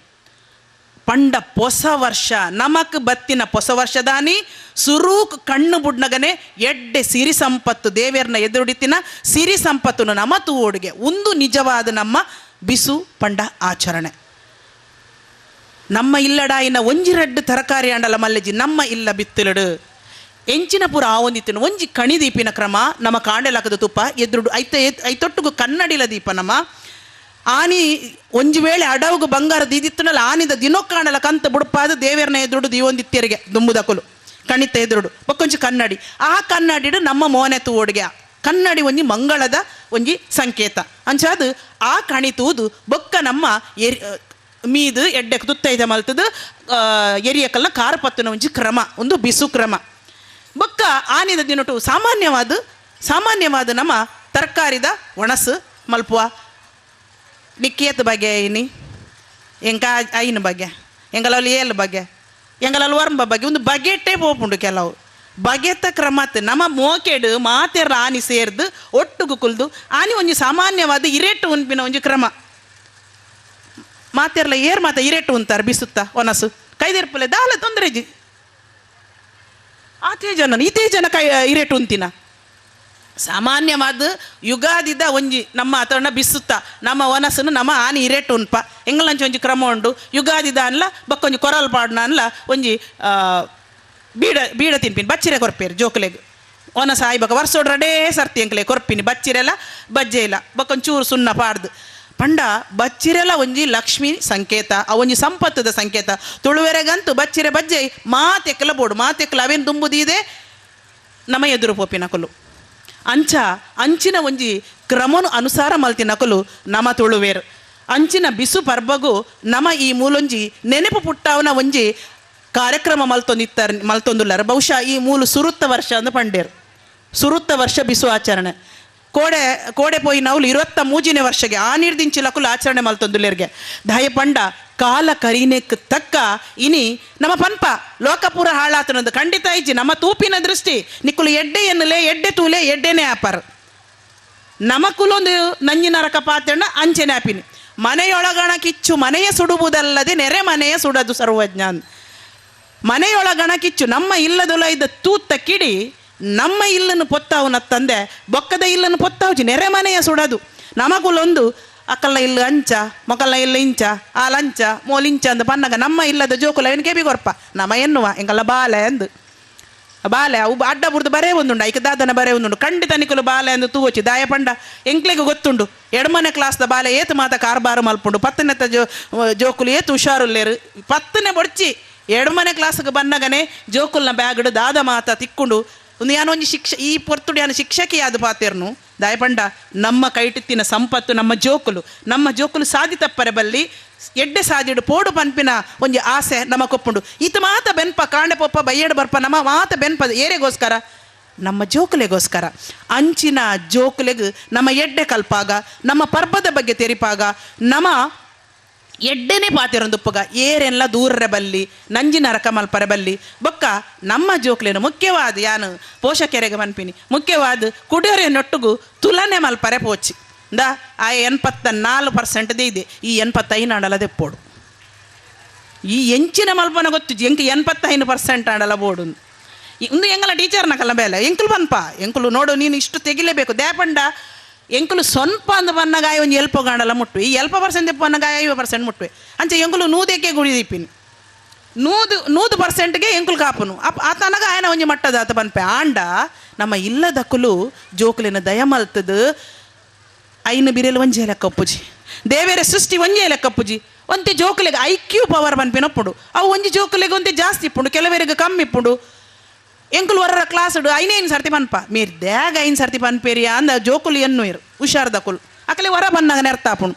ಪಂಡ ಪೊಸ ವರ್ಷ, ನಮಕ್ ಬತ್ತಿನ ಪೊಸ ವರ್ಷದಾನಿ ಸುರೂಕ್ ಕಣ್ಣು ಬುಡ್ನಗನೆ, ಎಡ್ಡೆ ಸಿರಿ ಸಂಪತ್ತು ದೇವೇರ್ನ ಎದುರುಡಿತಿನ, ಸಿರಿ ಸಂಪತ್ತುನು ನಮ ತೂವೋಡಿಗೆ ಒಂದು ನಿಜವಾದ ನಮ್ಮ ಬಿಸು ಪಂಡ ಆಚರಣೆ. ನಮ್ಮ ಇಲ್ಲಡಾಯಿನ ಒಂಜಿ ರಡ್ಡು ತರಕಾರಿ ಅಂಡಲ ಮಲ್ಲೆಜಿ, ನಮ್ಮ ಇಲ್ಲ ಬಿತ್ತಲಡು. ಎಂಚಿನ ಪುರ ಆವೊಂದಿತ್ತಿನ ಒಂಜಿ ಕಣಿ ದೀಪಿನ ಕ್ರಮ, ನಮ್ಮ ಕಾಂಡೆಲಾಕದ ತುಪ್ಪ, ಎದುರುಡು ಐತ ಐತೊಟ್ಟುಗು ಕನ್ನಡಿಲ ದೀಪ ನಮ್ಮ ಆನಿ ಒಂಜಿ ವೇಳೆ ಅಡವುಗು ಬಂಗಾರ ದೀದಿತ್ತನಲ್ಲ, ಆನಿದ ದಿನೋ ಕಾಣಲ ಕಂತ ಬುಡುಪಾದ ದೇವೇರ್ನ ಎದುರುಡು ದೀವೊಂದಿತ್ತೆರಿಗೆ, ದುಂಬುದಕುಲು. ಕಣಿತ ಎದುರುಡು. ಬೊಕ್ಕೊಂಜಿ ಕನ್ನಡಿ. ಆ ಕನ್ನಡಿಡು ನಮ್ಮ ಮೋನೆ ಓಡಿಗೆ ಕನ್ನಡಿ ಒಂಜಿ ಮಂಗಳದ ಒಂಜಿ ಸಂಕೇತ. ಅಂಚಾದು ಆ ಕಣಿತೂದು ಬೊಕ್ಕ ನಮ್ಮ ಎರಿ ಮೀದು ಎಡ್ಡೆಕ್ ತುತ್ತೈದ ಮಲ್ತದು ಎರಿಯಕಲ್ನ ಕಾರಪತ್ತನ ಒಂಜಿ ಕ್ರಮ, ಒಂದು ಬಿಸು ಕ್ರಮ. ಬೊಕ್ಕ ಆನಿದ ದಿನಟು ಸಾಮಾನ್ಯವಾದ ಸಾಮಾನ್ಯವಾದ ನಮ್ಮ ತರಕಾರಿದ ಒಣಸು ಮಲ್ಪುವ. ನಿಕ್ಕೇತ್ ಬಗ್ಗೆ ಇನಿ ಎಂಕ ಐನ ಬಗ್ಗೆ ಎಂಗಲಲ್ಲಿ ಏಲ್ ಬಗ್ಗೆ ಎಂಗಲಲ್ಲಿ ವರ್ಮ ಬಗ್ಗೆ ಒಂದು ಬಗೆಟ್ಟೇ ಪೋಪುಂಡು ಕೆಲವು ಬಗೆತ ಕ್ರಮತ್ ನಮ್ಮ ಮೋಕೆಡು ಮಾತೆರ ಆನಿ ಸೇರ್ದು ಒಟ್ಟುಗು ಕುಲ್ದು ಆನಿ ಒಂಜಿ ಸಾಮಾನ್ಯವಾದ ಇರೇಟು ಉನ್ಪಿನ ಒಂಜಿ ಕ್ರಮ ಮಾತೆರ್ಲ ಏರ್ ಮಾತ ಇರೇಟು ಅಂತಾರೆ ಬಿಸುತ್ತ ಒನಸು ಕೈದಿರ್ಪಲೆ ದಾಲ ತೊಂದರೆ ಜಿ ಆತೇ ಜನ ಇದೇ ಜನ ಕೈ ಇರೇಟು ಉಂತಿನ ಸಾಮಾನ್ಯವಾದ ಯುಗಾದಿದ ಒಂಜಿ ನಮ್ಮ ಅತನ ಬಿಸುತ್ತ ನಮ್ಮ ಒನಸನ್ನು ನಮ್ಮ ಆನಿ ಇರೇಟು ಉನ್ಪ. ಎಂಗ್ಲಂಚ ಒಂಜಿ ಕ್ರಮ ಉಂಡು. ಯುಗಾದಿದ ಅನ್ಲ, ಬಕ್ಕೊಂಜಿ ಕೊರಲ್ ಪಾಡ್ನ ಅನ್ಲ, ಒಂಜಿ ಬೀಡ ಬೀಡ ತಿನ್ಪಿನಿ, ಬಚ್ಚಿರೆ ಕೊರ್ಪೇರು, ಜೋಕುಲೆಗ್. ಒನಸ ಆಯ್ಬಕ ವರ್ಷೋಡ್ರಡೇ ಸರ್ತಿ ಎಂಕ್ಲೆ ಕೊರ್ಪಿನಿ ಬಚ್ಚಿರೆಲ್ಲ ಬಜ್ಜೆ ಇಲ್ಲ ಬಕ್ಕೊಂಚೂರು ಚೂರು ಸುಣ್ಣ ಪಾಡ್ದು. ಪಂಡ, ಬಚ್ಚಿರೆಲ ಒಂಜಿ ಲಕ್ಷ್ಮಿ ಸಂಕೇತ ಆ ಒಂಜಿ ಸಂಪತ್ತದ ಸಂಕೇತ. ತುಳುವೆರೆಗಂತೂ ಬಚ್ಚಿರೆ ಬಜ್ಜೆ ಮಾತೆಕ್ಕಲ ಬೋಡು. ಮಾತೆಕ್ಕಲ ಅವೇನು ದುಂಬುದಿದೆ? ನಮ್ಮ ಎದುರು ಪೋಪಿನ ಕೊಲು ಅಂಚ, ಅಂಚಿನ ಒಂಜಿ ಕ್ರಮನು ಅನುಸಾರ ಮಲ್ತಿ ನಕಲು ನಮ ತುಳುವೇರು. ಅಂಚಿನ ಬಿಸು ಪರ್ಬಗು ನಮ ಈ ಮೂಲೊಂಜಿ ನೆನಪು ಪುಟ್ಟಾವನ ಒಂಜಿ ಕಾರ್ಯಕ್ರಮ ಮಲ್ತೊಂದಿತ್ತಾರೆ ಮಲ್ತೊಂದುಲ್ಲಾರ. ಬಹುಶಃ ಈ ಮೂಲು ಸುರುತ್ತ ವರ್ಷ ಅಂದು ಪಂಡೇರು. ಸುರುತ್ತ ವರ್ಷ ಬಿಸು ಆಚರಣೆ. ಕೋಡೆ ಕೋಡೆ ಪೋಯಿ ನವ್ಲು ಇರುವತ್ತ ಮೂಜಿನೇ ವರ್ಷಗೆ, ಆ ನಿರ್ದಿಂಚಿಲಕುಲು ಆಚರಣೆ ಮಲ್ತೊಂದುಲ್ಲೆರ್ಗೆ. ದಯ ಪಂಡ ಕಾಲ ಕರೀನೆಕ್ ತಕ್ಕ ಇನಿ ನಮ್ಮ ಪನ್ಪ, ಲೋಕಪುರ ಹಾಳಾತನದು. ಖಂಡಿತ ಇಜ್ಜಿ, ನಮ್ಮ ತೂಪಿನ ದೃಷ್ಟಿ, ನಿಕ್ಕುಲು ಎಡ್ಡೆ ಎನ್ನಲೆ, ಎಡ್ಡೆ ತೂಲೆ, ಎಡ್ಡೆನೆ ಆಪರ್. ನಮಕುಲೊಂದು ನಂಜಿನ ನರಕ ಪಾತಣ್ಣ, ಅಂಚೆನೆ ಆಪಿನಿ. ಮನೆಯೊಳಗಣ ಕಿಚ್ಚು, ಮನೆಯ ಸುಡುವುದಲ್ಲದೆ ನೆರೆ ಮನೆಯ ಸುಡದು ಸರ್ವಜ್ಞಾನ್. ಮನೆಯೊಳಗಣ ಕಿಚ್ಚು, ನಮ್ಮ ಇಲ್ಲದೊಲ ಇದ್ದ ತೂತ್ತ ಕಿಡಿ ನಮ್ಮ ಇಲ್ಲನ್ನು ಪೊತ್ತಾವುನ ತಂದೆ, ಬೊಕ್ಕದ ಇಲ್ಲನ್ನು ಪೊತ್ತಾವುಜಿ, ನೆರೆ ಮನೆಯ ಸುಡದು. ನಮಗುಲೊಂದು ಅಕ್ಕಲ್ಲ ಇಲ್ಲ ಅಂಚ, ಮೊಕಲ್ಲ ಇಲ್ಲ ಇಂಚ ಆ ಲಂಚ ಮೋಲಿಂಚ ಅಂದ ಪನ್ನಗ, ನಮ್ಮ ಇಲ್ಲದ ಜೋಕುಲ ಏನು ಕೇಬಿ ಕೊರ್ಪ? ನಮ್ಮ ಎನ್ನುವ ಎಂಗಲ್ಲ ಬಾಲೆ ಅಂದು. ಬಾಲೆ, ಅವು ಅಡ್ಡ ಬುರ್ದು ಬರೇ ಒಂದುಂಡು, ಐಕ ದಾದನ ಬರೇ ಒಂದುಂಡು. ಖಂಡಿತ ನಿಕುಲು ಬಾಲೆ ತೂವಚ್ಚಿ ದಾಯ ಪಂಡ ಎಂಕ್ಲೆಗೆ ಗೊತ್ತುಂಡು, ಎಡಮನೆ ಕ್ಲಾಸ್ದ ಬಾಲೆ ಏತು ಮಾತ ಕಾರ್ಬಾರು ಮಲ್ಪುಂಡು. ಪತ್ತನೆತ್ತ ಜೋ, ಜೋಕುಲು ಏತು ಹುಷಾರುಲ್ಲೇರು. ಪತ್ತನೆ ಬೊಡ್ಚಿ, ಎಡಮನೆ ಕ್ಲಾಸ್ಗೆ ಬನ್ನಗನೆ ಜೋಕುಲ್ನ ಬ್ಯಾಗ್ಡು ದಾದ ಮಾತ ತಿಕ್ಕೊಂಡು. ಒಂದು ಶಿಕ್ಷ, ಈ ಪೊರ್ತುಡು ಯಾನು ಶಿಕ್ಷಕಿ ದಯಪಂಡ ಪಾತೇರ್ನು? ದಾಯಪಂಡ, ನಮ್ಮ ಕೈಟಿತ್ತಿನ ಸಂಪತ್ತು, ನಮ್ಮ ಜೋಕುಲು. ನಮ್ಮ ಜೋಕುಲು ಸಾಧಿ ತಪ್ಪರೆ ಬಲ್ಲಿ, ಎಡ್ಡೆ ಸಾದಿಡು ಪೋಡು ಪನ್ಪಿನ ಒಂಜಿ ಆಸೆ ನಮ್ಮ ಕೊಪ್ಪುಂಡು ಈತ ಮಾತ ಬೆನ್ಪ, ಕಾಂಡೆ ಪೊಪ್ಪ ಬಯ್ಯಡು ಬರ್ಪ, ನಮ್ಮ ಮಾತ ಬೆನ್ಪ ಏರೆಗೋಸ್ಕರ? ನಮ್ಮ ಜೋಕುಲೆಗೋಸ್ಕರ. ಅಂಚಿನ ಜೋಕುಲೆಗ್ ನಮ್ಮ ಎಡ್ಡೆ ಕಲ್ಪಾಗ, ನಮ್ಮ ಪರ್ಬದ ಬಗ್ಗೆ ತೆರಿಪಾಗ, ನಮ್ಮ ಎಡ್ಡೆನೆ ಪಾತಿರೊಂದುಪ್ಪಗ ಏರೆಲ್ಲ ದೂರರೆ ಬಲ್ಲಿ ನಂಜಿನ ರಕ ಮಲ್ಪರೆ ಬಲ್ಲಿ. ಬೊಕ್ಕ ನಮ್ಮ ಜೋಕ್ಲೇನು ಮುಖ್ಯವಾದ ಯಾನು? ಪೋಷಕೆರೆಗೆ ಮನ್ಪಿನಿ. ಮುಖ್ಯವಾದ ಕುಡಿಯೋರೆ ನೊಟ್ಟುಗು ತುಲನೆ ಮಲ್ಪರೆ ಪೋಚಿ. ದ ಆ ಎನ್ಪತ್ತ ನಾಲ್ಕು ಪರ್ಸೆಂಟ್ದೇ ಇದೆ. ಈ ಎನ್ಪತ್ತೈದು ಆಡಲ ದೆಪ್ಪೋಡು ಈ ಎಂಚಿನ ಮಲ್ಪನ ಗೊತ್ತು ಎಂಕ್ ಎನ್ಪತ್ತೈದು ಪರ್ಸೆಂಟ್ ಆಡಲ ಬೋಡು ಇಂದು ಎಂಗಲ ಟೀಚರ್ನ ಕಲ್ಲ ಬೇಲೆ, ಎಂಕುಲು ಪನ್ಪ ಎಂಕುಲು ನೋಡು, ನೀನು ಇಷ್ಟು ತೆಗಿಲೇಬೇಕು. ದ್ಯಾಪಂಡ ಎಂಕುಲು ಸ್ವಲ್ಪ ಅಂದ ಬನ್ನಗಾಯ ಒಂದು ಎಲ್ಪ ಗಾಂಡಲ ಮುಟ್ಟು ಈ ಎಲ್ಪ ಪರ್ಸೆಂಟ್ ಬನ್ನಗಾಯ ಐವ ಪರ್ಸೆಂಟ್ ಮುಟ್ಟುವೆ ಅಂಚೆ ಎಂಕುಲು ನೂದಕ್ಕೆ ಗುಡಿದಿಪ್ಪಿನಿ ನೂದು ನೂದು ಪರ್ಸೆಂಟ್ಗೆ ಎಂಕುಲು ಕಾಪುನು. ಅಪ್ ಆತನಗ ಆಯನ ಒಂಜಿ ಮಟ್ಟದ ಆತ ಬನ್ಪೆ ಆಂಡ ನಮ್ಮ ಇಲ್ಲದಕ್ಕುಲು ಜೋಕುಲಿನ ದಯ ಮಲ್ತದು ಐನು ಬಿರೆಲು ಒಂಜಿ ಲೆಕ್ಕ ಒಪ್ಪುಜಿ ದೇವೇರ ಸೃಷ್ಟಿ ಒಂಜೇಲ ಕಪ್ಪುಜಿ ಒಂತೆ ಜೋಕುಲೆಗೆ ಐ ಕ್ಯೂ ಪವರ್ ಬನ್ಪಿನಪ್ಪುಡು ಅವು ಒಂಜಿ ಜೋಕುಲೆಗೆ ಒಂತೆ ಜಾಸ್ತಿ ಇಪ್ಪುಂಡು. ಕೆಲವರಿಗೆ ಕಮ್ಮಿ ಇಪ್ಪುಂಡು. ಎಂಕುಲು ವರರ ಕ್ಲಾಸ್ ಐನೇನು ಸರ್ತಿ ಪನ್ಪ. ಮೀರ್ ದ್ಯಾಗ ಐನ್ ಸರ್ತಿ ಪನ್ಪೇರಿಯ ಅಂದ ಜೋಕುಲು ಎನ್ನು ಇರು, ಹುಷಾರ್ದ ಕುಲ್. ಅಕಲೆ ವರ ಬನ್ನಾಗ ನೆರ್ತಾಪುಣು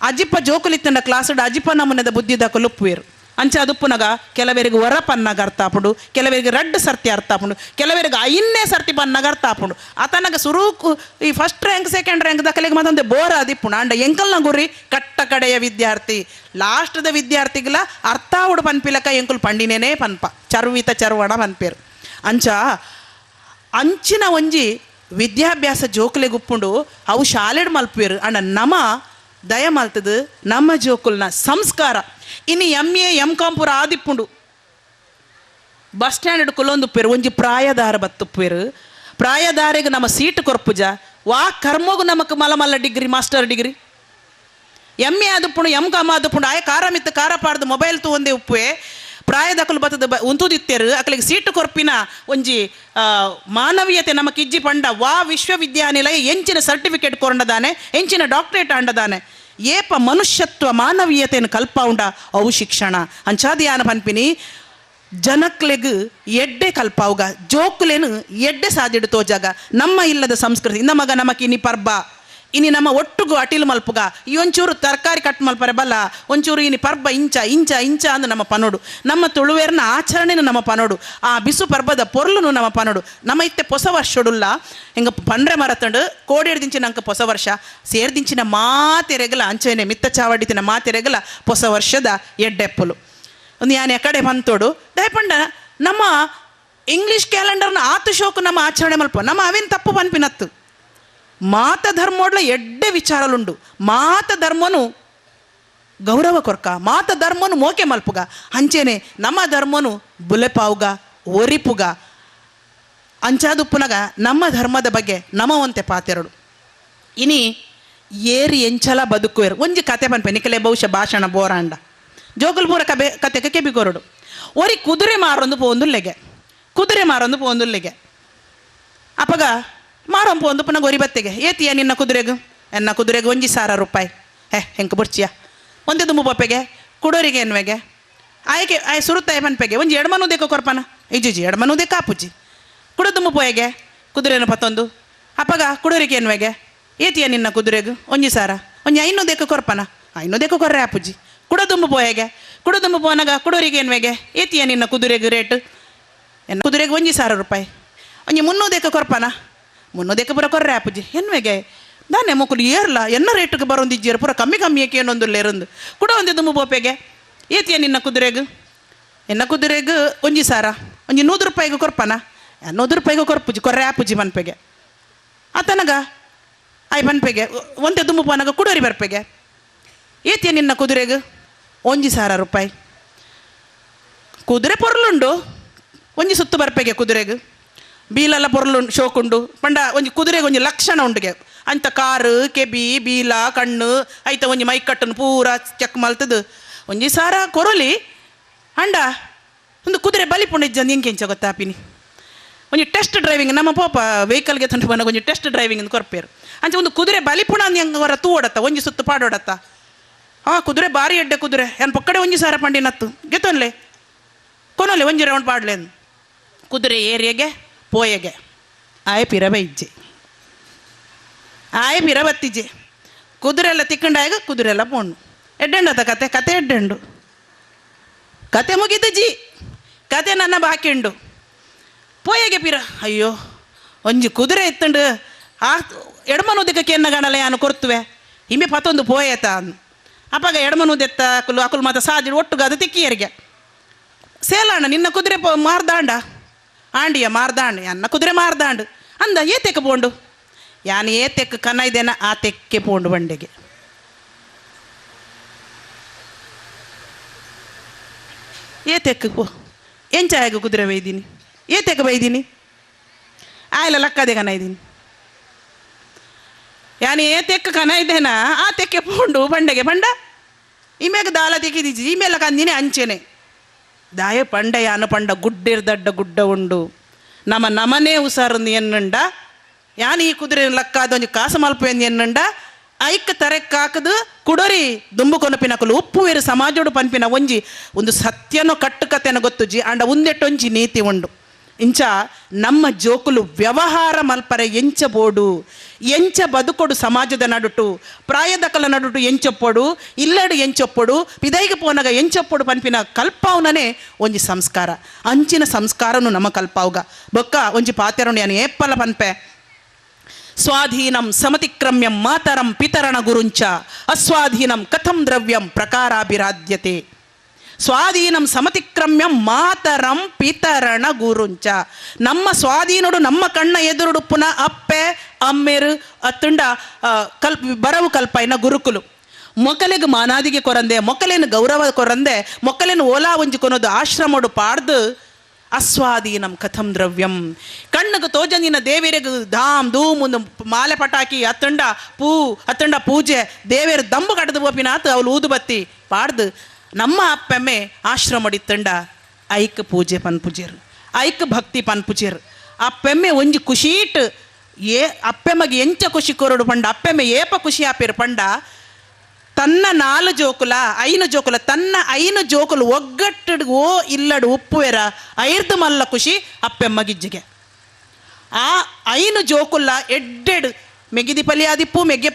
ಅಜಿಪ್ಪ ಜೋಕುಲು ಕ್ಲಾಸ್ ಕ್ಲಾಸ್ ಅಜಿಪ್ಪ ಬುದ್ಧಿ ದಕುಲು ಕುಲುಪ್ಪುವೇರು ಅಂಚ ಅದುಪ್ಪುನಗ ಕೆಲವರಿಗೆ ವರ ಪನ್ನಾಗ ಅರ್ಥಾಪುಡು ಕೆಲವರಿಗೆ ರಡ್ ಸರ್ತಿ ಅರ್ಥ ಆಪುಂಡು ಕೆಲವರಿಗೆ ಐನ್ನೇ ಸರ್ತಿ ಪನ್ನಾಗ ಅರ್ಥ ಆಪುಂಡು ಆತನಗ ಸುರೂಕು ಈ ಫಸ್ಟ್ ರ್ಯಾಂಕ್ ಸೆಕೆಂಡ್ ರ್ಯಾಂಕ್ ದಕ್ಕಲಿಗೆ ಮತ್ತೊಂದು ಬೋರ ಅದಿಪ್ಪುಣ. ಅಂಡ ಎಂಕಲ್ನ ಗುರಿ, ಕಟ್ಟ ಕಡೆಯ ವಿದ್ಯಾರ್ಥಿ. ಲಾಸ್ಟ್ದ ವಿದ್ಯಾರ್ಥಿಗಳ ಅರ್ಥಾವುಡು ಪನ್ಪಿಲಕ ಎಂಕುಲು ಪಂಡಿನೇನೇ ಪನ್ಪ. ಚರ್ವಿತ ಚರ್ವಣ ಪನ್ಪೇರು. ಅಂಚ, ಅಂಚಿನ ಒಂಜಿ ವಿದ್ಯಾಭ್ಯಾಸ ಜೋಕುಲೆ ಗುಪ್ಪುಂಡು, ಅವು ಶಾಲೆಡ್ ಮಲ್ಪುವೆರು. ಅಣ್ಣ ನಮ ದಯ ಮಲ್ತದು, ನಮ್ಮ ಜೋಕುಲ್ನ ಸಂಸ್ಕಾರ. ಇನ್ನು ಎಂ ಎ ಎಂ ಕಾಂಪುರ ಆದಿಪ್ಪುಂಡು. ಬಸ್ ಸ್ಟ್ಯಾಂಡ್ ಕುಲೊಂದುಪ್ಪೇರು ಒಂಜಿ ಪ್ರಾಯದಾರ ಬತ್ತುಪ್ಪೇರು ಪ್ರಾಯದಾರಿಗೆ ನಮ್ಮ ಸೀಟ್ ಕೊರ್ಪುಜ. ವಾ ಕರ್ಮೋಗು ನಮಕ್ ಮಲ್ಲ ಮಲ್ಲ degree, master degree. M A ಆದುಪ್ಪುಂಡು M com ಆದಪ್ಪುಂಡು, ಆಯ ಕಾರ ಮಿತ್ತು ಕಾರ ಪಾಡ್ದು ಮೊಬೈಲ್ ತು ಒಂದೇ ಉಪ್ಪುವೆ. ಪ್ರಾಯದಕಲು ಬ ಉಂತುದಿತ್ತೆರು, ಅಕಲಿಗೆ ಸೀಟು ಕೊರ್ಪಿನ ಒಂಜಿ ಮಾನವೀಯತೆ ನಮಕ್ ಇಜ್ಜಿ ಪಂಡ ವಾ ವಿಶ್ವವಿದ್ಯಾನಿಲಯ ಎಂಚಿನ ಸರ್ಟಿಫಿಕೇಟ್ ಕೊರಂಡದಾನೆ ಎಂಚಿನ ಡಾಕ್ಟರೇಟ್ ಅಂಡದಾನೆ ಏಪ ಮನುಷ್ಯತ್ವ ಮಾನವೀಯತೆಯನ್ನು ಕಲ್ಪ ಉಂಡ ಅವು ಶಿಕ್ಷಣ. ಅಂಚಾದಿಯಾನ ಪನ್ಪಿನಿ, ಜನಕ್ಲೆಗ್ ಎಡ್ಡೆ ಕಲ್ಪಾವುಗ ಜೋಕ್ಲೇನು ಎಡ್ಡೆ ಸಾದಿಡು ತೋಜಾಗ. ನಮ್ಮ ಇಲ್ಲದ ಸಂಸ್ಕೃತಿ, ಇಂದ ಮಗ ನಮಕಿನಿ ಪರ್ಬ. ಇನಿ ನಮ್ಮ ಒಟ್ಟುಗು ಅಟಿಲ್ ಮಲ್ಪುಗ. ಈ ಒಂಚೂರು ತರಕಾರಿ ಕಟ್ ಮಲ್ಪರೆ ಬಲ್ಲ, ಒಂಚೂರು ಇನಿ ಪರ್ಬ ಇಂಚ ಇಂಚ ಇಂಚ ಅಂದ್ ನಮ್ಮ ಪನೋಡು. ನಮ್ಮ ತುಳುವೇರ್ನ ಆಚರಣೆನ ನಮ್ಮ ಪನೋಡು. ಆ ಬಿಸು ಪರ್ಬದ ಪೊರ್ಲುನು ನಮ್ಮ ಪನೋಡು. ನಮ್ಮ ಇತ್ತೆ ಹೊಸ ವರ್ಷಡುಲ್ಲ. ಹಿಂಗ ಪಂಡ್ರೆ ಮರತಂಡು ಕೋಡಿ ಹಿಡ್ದಿಂಚಿನ ಅಂಕ ಹೊಸ ವರ್ಷ. ಸೇರ್ದಿಂಚಿನ ಮಾತೆರೆಗಲ ಅಂಚೆನೆ ಮಿತ್ತ ಚಾವಡಿತಿನ ಮಾತೆರೆಗಲ ಹೊಸ ವರ್ಷದ ಎಡ್ಡೆಪ್ಪಲು. ಯಾನ್ ಎಕಡೆ ಬಂತೋಡು. ದಯಪಂಡ ನಮ್ಮ ಇಂಗ್ಲಿಷ್ ಕ್ಯಾಲೆಂಡರ್ನ ಆತು ಶೋಕು ನಮ್ಮ ಆಚರಣೆ ಮಲ್ಪ ನಮ್ಮ ಅವೇನು ತಪ್ಪು ಪನ್ಪಿನತ್ತು ಮಾತ ಧರ್ಮೋಡ್ಲ ಎಡ್ಡೆ ವಿಚಾರಲುಂಡು. ಮಾತ ಧರ್ಮನು ಗೌರವ ಕೊರ್ಕ ಮಾತ ಧರ್ಮನು ಮೋಕೆ ಮಲ್ಪುಗ. ಹಂಚೇನೆ ನಮ್ಮ ಧರ್ಮನು ಬುಲೆಪಾವುಗ, ಒರಿಪುಗ. ಅಂಚಾದುಪ್ಪುನಗ ನಮ್ಮ ಧರ್ಮದ ಬಗ್ಗೆ ನಮವಂತೆ ಪಾತೆರಡು. ಇನಿ ಏರಿ ಎಂಚಲ ಬದುಕುವೆರು. ಒಂಜಿ ಕತೆ ಪನ್ಪೆ, ನಿಕಲೆ ಬಹುಶಃ ಭಾಷಣ ಬೋರಾಂಡ. ಜೋಗುಲ್ಪುರ ಕಬೆ ಕತೆಗೆ ಕೆಬಿಗೊರಡು. ಒರಿ ಕುದುರೆ ಮಾರೊಂದು ಪೋಂದುಲ್ಲೆಗೆ ಕುದುರೆ ಮಾರೊಂದು ಪೋಂದುಲ್ಲೆಗೆ ಅಪಗ ಮಾರೊಂದು ಒಂದು ಪುನಃ ಗೊರಿ ಬತ್ತೆಗೆ. ಏತಿಯ ನಿನ್ನ ಕುದುರೆಗು? ಎನ್ನ ಕುದುರೆಗೆ ಒಂಜಿ ಸಾವಿರ ರೂಪಾಯಿ. ಹೇ ಹೆಂಕ ಬುರ್ಚಿಯ ಒಂದೇ ದುಂಬು ಬಪ್ಪೆಗೆ ಕುಡೋರಿಗೆ ಎನ್ವೆಗೆ. ಆಯ್ಕೆ, ಆಯ್ ಸುರುತ್ತಾಯ ಮನ್ಪೆಗೆ ಒಂಜಿ ಎಡಮನು ದೇಕ ಕೊರ್ಪನ? ಇಜ್ಜಿಜಿ ಎಡಮನು ದೇಕ ಆಪುಜಿ ಕುಡದುಂಬು ಪೋಯೆಗೆ ಕುದುರೆನ ಪತ್ತೊಂದು. ಅಪ್ಪಗ ಕುಡೋರಿಗೆ ಎನ್ವೆಗೆ. ಏತಿಯ ನಿನ್ನ ಕುದುರೆಗು? ಒಂಜಿ ಸಾರ. ಒಂಜಿ ಐನೂ ದೇಕ ಕೊರ್ಪನ? ಐನೂ ದೇಕ ಕೊರ್ರೆ ಆಪುಜಿ. ಕುಡದುಂಬು ಪೋಯೆಗೆ ಕುಡದುಂಬು ಪೋನಾಗ ಕುಡೋರಿಗೆ ಎನ್ವೆಗೆ. ಏತಿಯ ನಿನ್ನ ಕುದುರೆಗೆ ರೇಟ್? ಎನ್ನ ಕುದುರೆಗೆ ಒಂಜಿ ಸಾವಿರ ರೂಪಾಯಿ. ಒಂಜಿ ಮುನ್ನೂದೆಕ್ಕ ಕೊರ್ಪನ? ಮುನ್ನೂದೆಕ್ಕ ಪೂರ ಕೊರ್ರೆ ಆಪುಜಿ ಎನ್ವೆಗೆ ದಾನೆ ಮೊಕ್ಕಲು ಏರ್ಲ, ಎನ್ನ ರೇಟ್ಗೆ ಬರೊಂದಿಜ್ಜಿಯರು ಪೂರ ಕಮ್ಮಿ ಕಮ್ಮಿ ಏಕೆ ಏನೊಂದು ಲೇರೊಂದು ಕೂಡ ಒಂದಿದ್ದು ಮುಬೋಪೆಗೆ. ಏತಿಯ ನಿನ್ನ ಕುದುರೆಗೆ? ಎನ್ನ ಕುದುರೆಗೆ ಒಂಜಿ ಸಾರ, ಒಂಜಿ ನೂರು ರೂಪಾಯಿಗೆ ಕೊರ್ಪನ. ನೂರು ರೂಪಾಯಿಗೆ ಕೊರ್ಪುಜಿ ಕೊರ್ರೆ ಆಪುಜಿ ಮನ್ಪೆಗೆ ಆತನಗ ಆಯ್ ಬನ್ಪೆಗೆ. ಒಂದೇ ದುಮ್ಮು ಪೋನಾಗ ಕುಡೋರಿ ಬರ್ಪೆಗೆ. ಏತಿಯ ನಿನ್ನ ಕುದುರೆಗೆ? ಒಂಜಿ ಸಾವಿರ ರೂಪಾಯಿ. ಕುದುರೆ ಪೊರ್ಲುಂಡು, ಒಂಜಿ ಸುತ್ತು ಬರ್ಪೆಗೆ ಕುದುರೆಗೆ. ಬೀಲೆಲ್ಲ ಪೊರ್ಲು ಶೋಕುಂಡು. ಪಂಡ ಒಂಜಿ ಕುದುರೆಗೆ ಒಂಜಿ ಲಕ್ಷಣ ಉಂಡುಗೆ ಅಂತ ಕಾರು, ಕೆಬಿ, ಬೀಲ, ಕಣ್ಣು, ಐತ ಒಂಜಿ ಮೈಕಟ್ಟನ್ನು ಪೂರ ಚೆಕ್ ಮಲ್ತದು. ಒಂಜಿ ಸಾರ ಕೊರೊಲಿ. ಅಂಡ, ಒಂದು ಕುದುರೆ ಬಲಿಪುಂಡ ಇಜ್ಜಂದು ಹೆಂಗೆ ಹೆಂಚ ಗೊತ್ತಾಪಿನಿ. ಒಂಜಿ ಟೆಸ್ಟ್ ಡ್ರೈವಿಂಗ್, ನಮ್ಮ ಪೋಪ ವೆಹಿಕಲ್ಗೆ ತಂದು ಬಂದಾಗ ಒಂಜಿ ಟೆಸ್ಟ್ ಡ್ರೈವಿಂಗ್ ಅಂತ ಕೊರಪೇರು. ಅಂಚ ಒಂದು ಕುದುರೆ ಬಲಿಪುಣ ಹೆಂಗೆ ಹೊರ ತೂಡತ್ತ ಒಂಜಿ ಸುತ್ತು ಪಾಡೋಡತ್ತ. ಹಾಂ ಕುದುರೆ ಬಾರಿ ಎಡ್ಡೆ ಕುದುರೆ. ಏನು ಪಕ್ಕಡೆ ಒಂಜಿ ಸಾರ ಪಂಡಿನತ್ತು ಗೆತ್ತೊನ್ಲೆ? ಕೊನೊಲೆ ಒಂಜಿ ರೌಂಡ್ ಪಾಡ್ಲೆ. ಕುದುರೆ ಏರಿಯಗೆ ಪೋಯೆಗೆ ಆಯ ಪಿರಬ ಇಜ್ಜೆ ಆಯ ಪಿರ ಬತ್ತಿಜ್ಜೆ ಕುದುರೆ ಎಲ್ಲ ತಿಕ್ಕಂಡಾಗ ಕುದುರೆ ಎಲ್ಲ ಪೋಣು ಎಡ್ಡೆಂಡದ ಕತೆ ಕತೆ ಎಡ್ಡೆಂಡು ಕತೆ ಮುಗಿದು ಜಿ ಕತೆ ನನ್ನ ಬಾಕಿಂಡು ಪೋಯೆಗೆ ಪಿರ ಅಯ್ಯೋ ಒಂಜಿ ಕುದುರೆ ಎತ್ತಂಡು ಆ ಎಡಮನುದಕ್ಕೆ ಕೆನ್ನ ಗಣಲ ಯಾನು ಕೊರ್ತುವೆ ಹಿಮೆ ಪತ್ತೊಂದು ಪೋಯೇತ ಅನ್ ಅಪ್ಪಾಗ ಎಡಮನೂದೆತ್ತ ಅಕುಲು ಅಕುಲು ಮಾತ ಸಾಜಿಡು ಒಟ್ಟುಗಾದ ತಿಕ್ಕಿಯರಿಗೆ ಸೇಲಾಣ ನಿನ್ನ ಕುದುರೆ ಮಾರ್ದಾಂಡ ಆಂಡಿಯ ಮಾರ್ದಾಂಡ್ ಅನ್ನ ಕುದುರೆ ಮಾರ್ದಾಂಡ್. ಅಂದ, ಏ ತೆಕ್ಕ ಪೋಂಡು? ಯಾನು ಏ ತೆಕ್ಕ ಕನ ಇದೇನ, ಆ ತೆಕ್ಕೆ ಪೋಂಡು ಬಂಡೆಗೆ. ಏ ತೆಕ್ಕ ಪೋ ಎಂಚಾಯಗ ಕುದುರೆ ಬೈದೀನಿ? ಏ ತೆಕ್ಕ ಬೈದೀನಿ? ಆಯ್ಲ ಲಕ್ಕದೆ ಕನ ಇದ್ದೀನಿ. ಯಾನು ಏ ತೆಕ್ಕ ಕನ ಇದ್ದೇನಾ ಆ ತೆಕ್ಕೆ ಪೋಂಡು ಬಂಡೆಗೆ ಬಂಡ? ಇಮೇಗ ದಾಲ ತೆಕ್ಕಿದೀಜಿ ಇಮೇಲ ಕಂದಿನಿ ಅಂಚೆನೆ. ದಾಯ ಪಂಡ ಯಾನ ಪಂಡ ಗುಡ್ಡಿರ್ದಡ್ಡ ಗುಡ್ಡ ಉಂಡು. ನಮ್ಮ ನಮನೇ ಉಸಾರಂದು ಎನ್ನುಂಡ. ಯಾನ್ ಈ ಕುದುರೆ ಲಕ್ಕಾದ ಒಂಜಿ ಕಾಸು ಮಲ್ಪೆಂದು ಎನ್ನುಂಡ. ಐಕ್ ತರೆಕ್ಕಾಕದು ಕುಡರಿ ದುಂಬು ಕೊನಪಿನಕಲು ಉಪ್ಪು ವೇರು ಸಮಾಜೋಡು ಪನ್ಪಿನ ಒಂಜಿ ಒಂದು ಸತ್ಯನೋ ಕಟ್ಟು ಕತೆನ ಗೊತ್ತುಜಿ. ಅಂಡ ಒಂದೆಟ್ಟೊಂಜಿ ನೀತಿ ಉಂಡು. ಇಂಚ ನಮ್ಮ ಜೋಕುಲು ವ್ಯವಹಾರ ಮಲ್ಪರೆ ಎಂಚಬೋಡು ಎಂಚ ಬದುಕೊಡು ಸಮಾಜದ ನಡುಟು ಪ್ರಾಯದಕಲ ನಡುಟು ಎಂಚೊಪ್ಪೊಡು ಇಲ್ಲಡು ಎಂಚೊಪ್ಪೊಡು ಪಿದೈಗೆ ಪೋನಗ ಎಂಚೊಪ್ಪೊಡು ಪನ್ಪಿನ ಕಲ್ಪಾವ್ನನೇ ಒಂಜಿ ಸಂಸ್ಕಾರ ಅಂಚಿನ ಸಂಸ್ಕಾರನು ನಮ್ಮ ಕಲ್ಪಾವ್ಗ ಬೊಕ್ಕ ಒಂಜಿ ಪಾತೆರನು ಯಾನು ಏಪ್ಪಲ ಪನ್ಪೆ ಸ್ವಾಧೀನಂ ಸಮತಿಕ್ರಮ್ಯಂ ಮಾತರಂ ಪಿತರಣ ಗುರುಂಚ ಅಸ್ವಾಧೀನಂ ಕಥಂ ದ್ರವ್ಯಂ ಪ್ರಕಾರಾಭಿರಾಧ್ಯತೆ ಸ್ವಾಧೀನಂ ಸಮತಿಕ್ರಮ್ಯಂ ಮಾತರಂ ಪಿತರಣ ಗುರುಂಚ. ನಮ್ಮ ಸ್ವಾಧೀನಡು ನಮ್ಮ ಕಣ್ಣ ಎದುರುಡು ಪುನಃ ಅಪ್ಪೆ, ಅಮ್ಮೆರು, ಅತ್ತುಂಡ ಕಲ್ಪ, ಬರವು ಕಲ್ಪೈನ ಗುರುಕುಲು. ಮೊಕಲೆಗ್ ಮಾನಾದಿಗೆ ಕೊರಂದೆ, ಮೊಕಲೇನು ಗೌರವ ಕೊರಂದೆ, ಮೊಕಲೇನು ಓಲಾ ಒಂಜಿ ಕೊನೋದು ಆಶ್ರಮಡು ಪಾಡ್ದು ಅಸ್ವಾಧೀನಂ ಕಥಂ ದ್ರವ್ಯಂ. ಕಣ್ಣಗೆ ತೋಜನಿನ ದೇವೇರಿಗೆ ಧಾಮ್, ಧೂಮ್ ಒಂದು ಮಾಲೆ ಪಟಾಕಿ, ಅತ್ತಂಡ ಪೂ, ಅತ್ತಂಡ ಪೂಜೆ, ದೇವಿಯರು ದಂಬು ಕಡ್ದು ಬೋಪಿನಾತ್ ಅವಳು ಊದುಬತ್ತಿ ಪಾಡ್ದು ನಮ್ಮ ಅಪ್ಪೆಮ್ಮೆ ಆಶ್ರಮಡಿತ್ತಂಡ ಐಕ್ ಪೂಜೆ ಪನ್ಪುಜೇರು ಐಕ್ ಭಕ್ತಿ ಪನ್ಪುಜೇರು ಅಪ್ಪೆಮ್ಮೆ ಒಂಜಿ ಖುಷೀಟ್, ಏ, ಅಪ್ಪೆಮ್ಮಗೆ ಎಂಚ ಖುಷಿ ಕೊರಡು ಪಂಡ, ಅಪ್ಪೆಮ್ಮೆ ಏಪ ಖುಷಿ ಆಪೇರು ಪಂಡ, ತನ್ನ ನಾಲ್ ಜೋಕುಲ, ಐನು ಜೋಕುಲ, ತನ್ನ ಐನು ಜೋಕುಲು ಒಗ್ಗಟ್ಟು ಓ ಇಲ್ಲಡು ಉಪ್ಪುವೆರ ಐರ್ದು ಮಲ್ಲ ಖುಷಿ ಅಪ್ಪೆಮ್ಮ ಗಿಜ್ಜಿಗೆ. ಆ ಐನು ಜೋಕುಲ್ಲ ಎಡ್ಡೆಡ್, ಮೆಗಿದಿ ಪಲ್ಯ ಮೆಗ್ಗೆ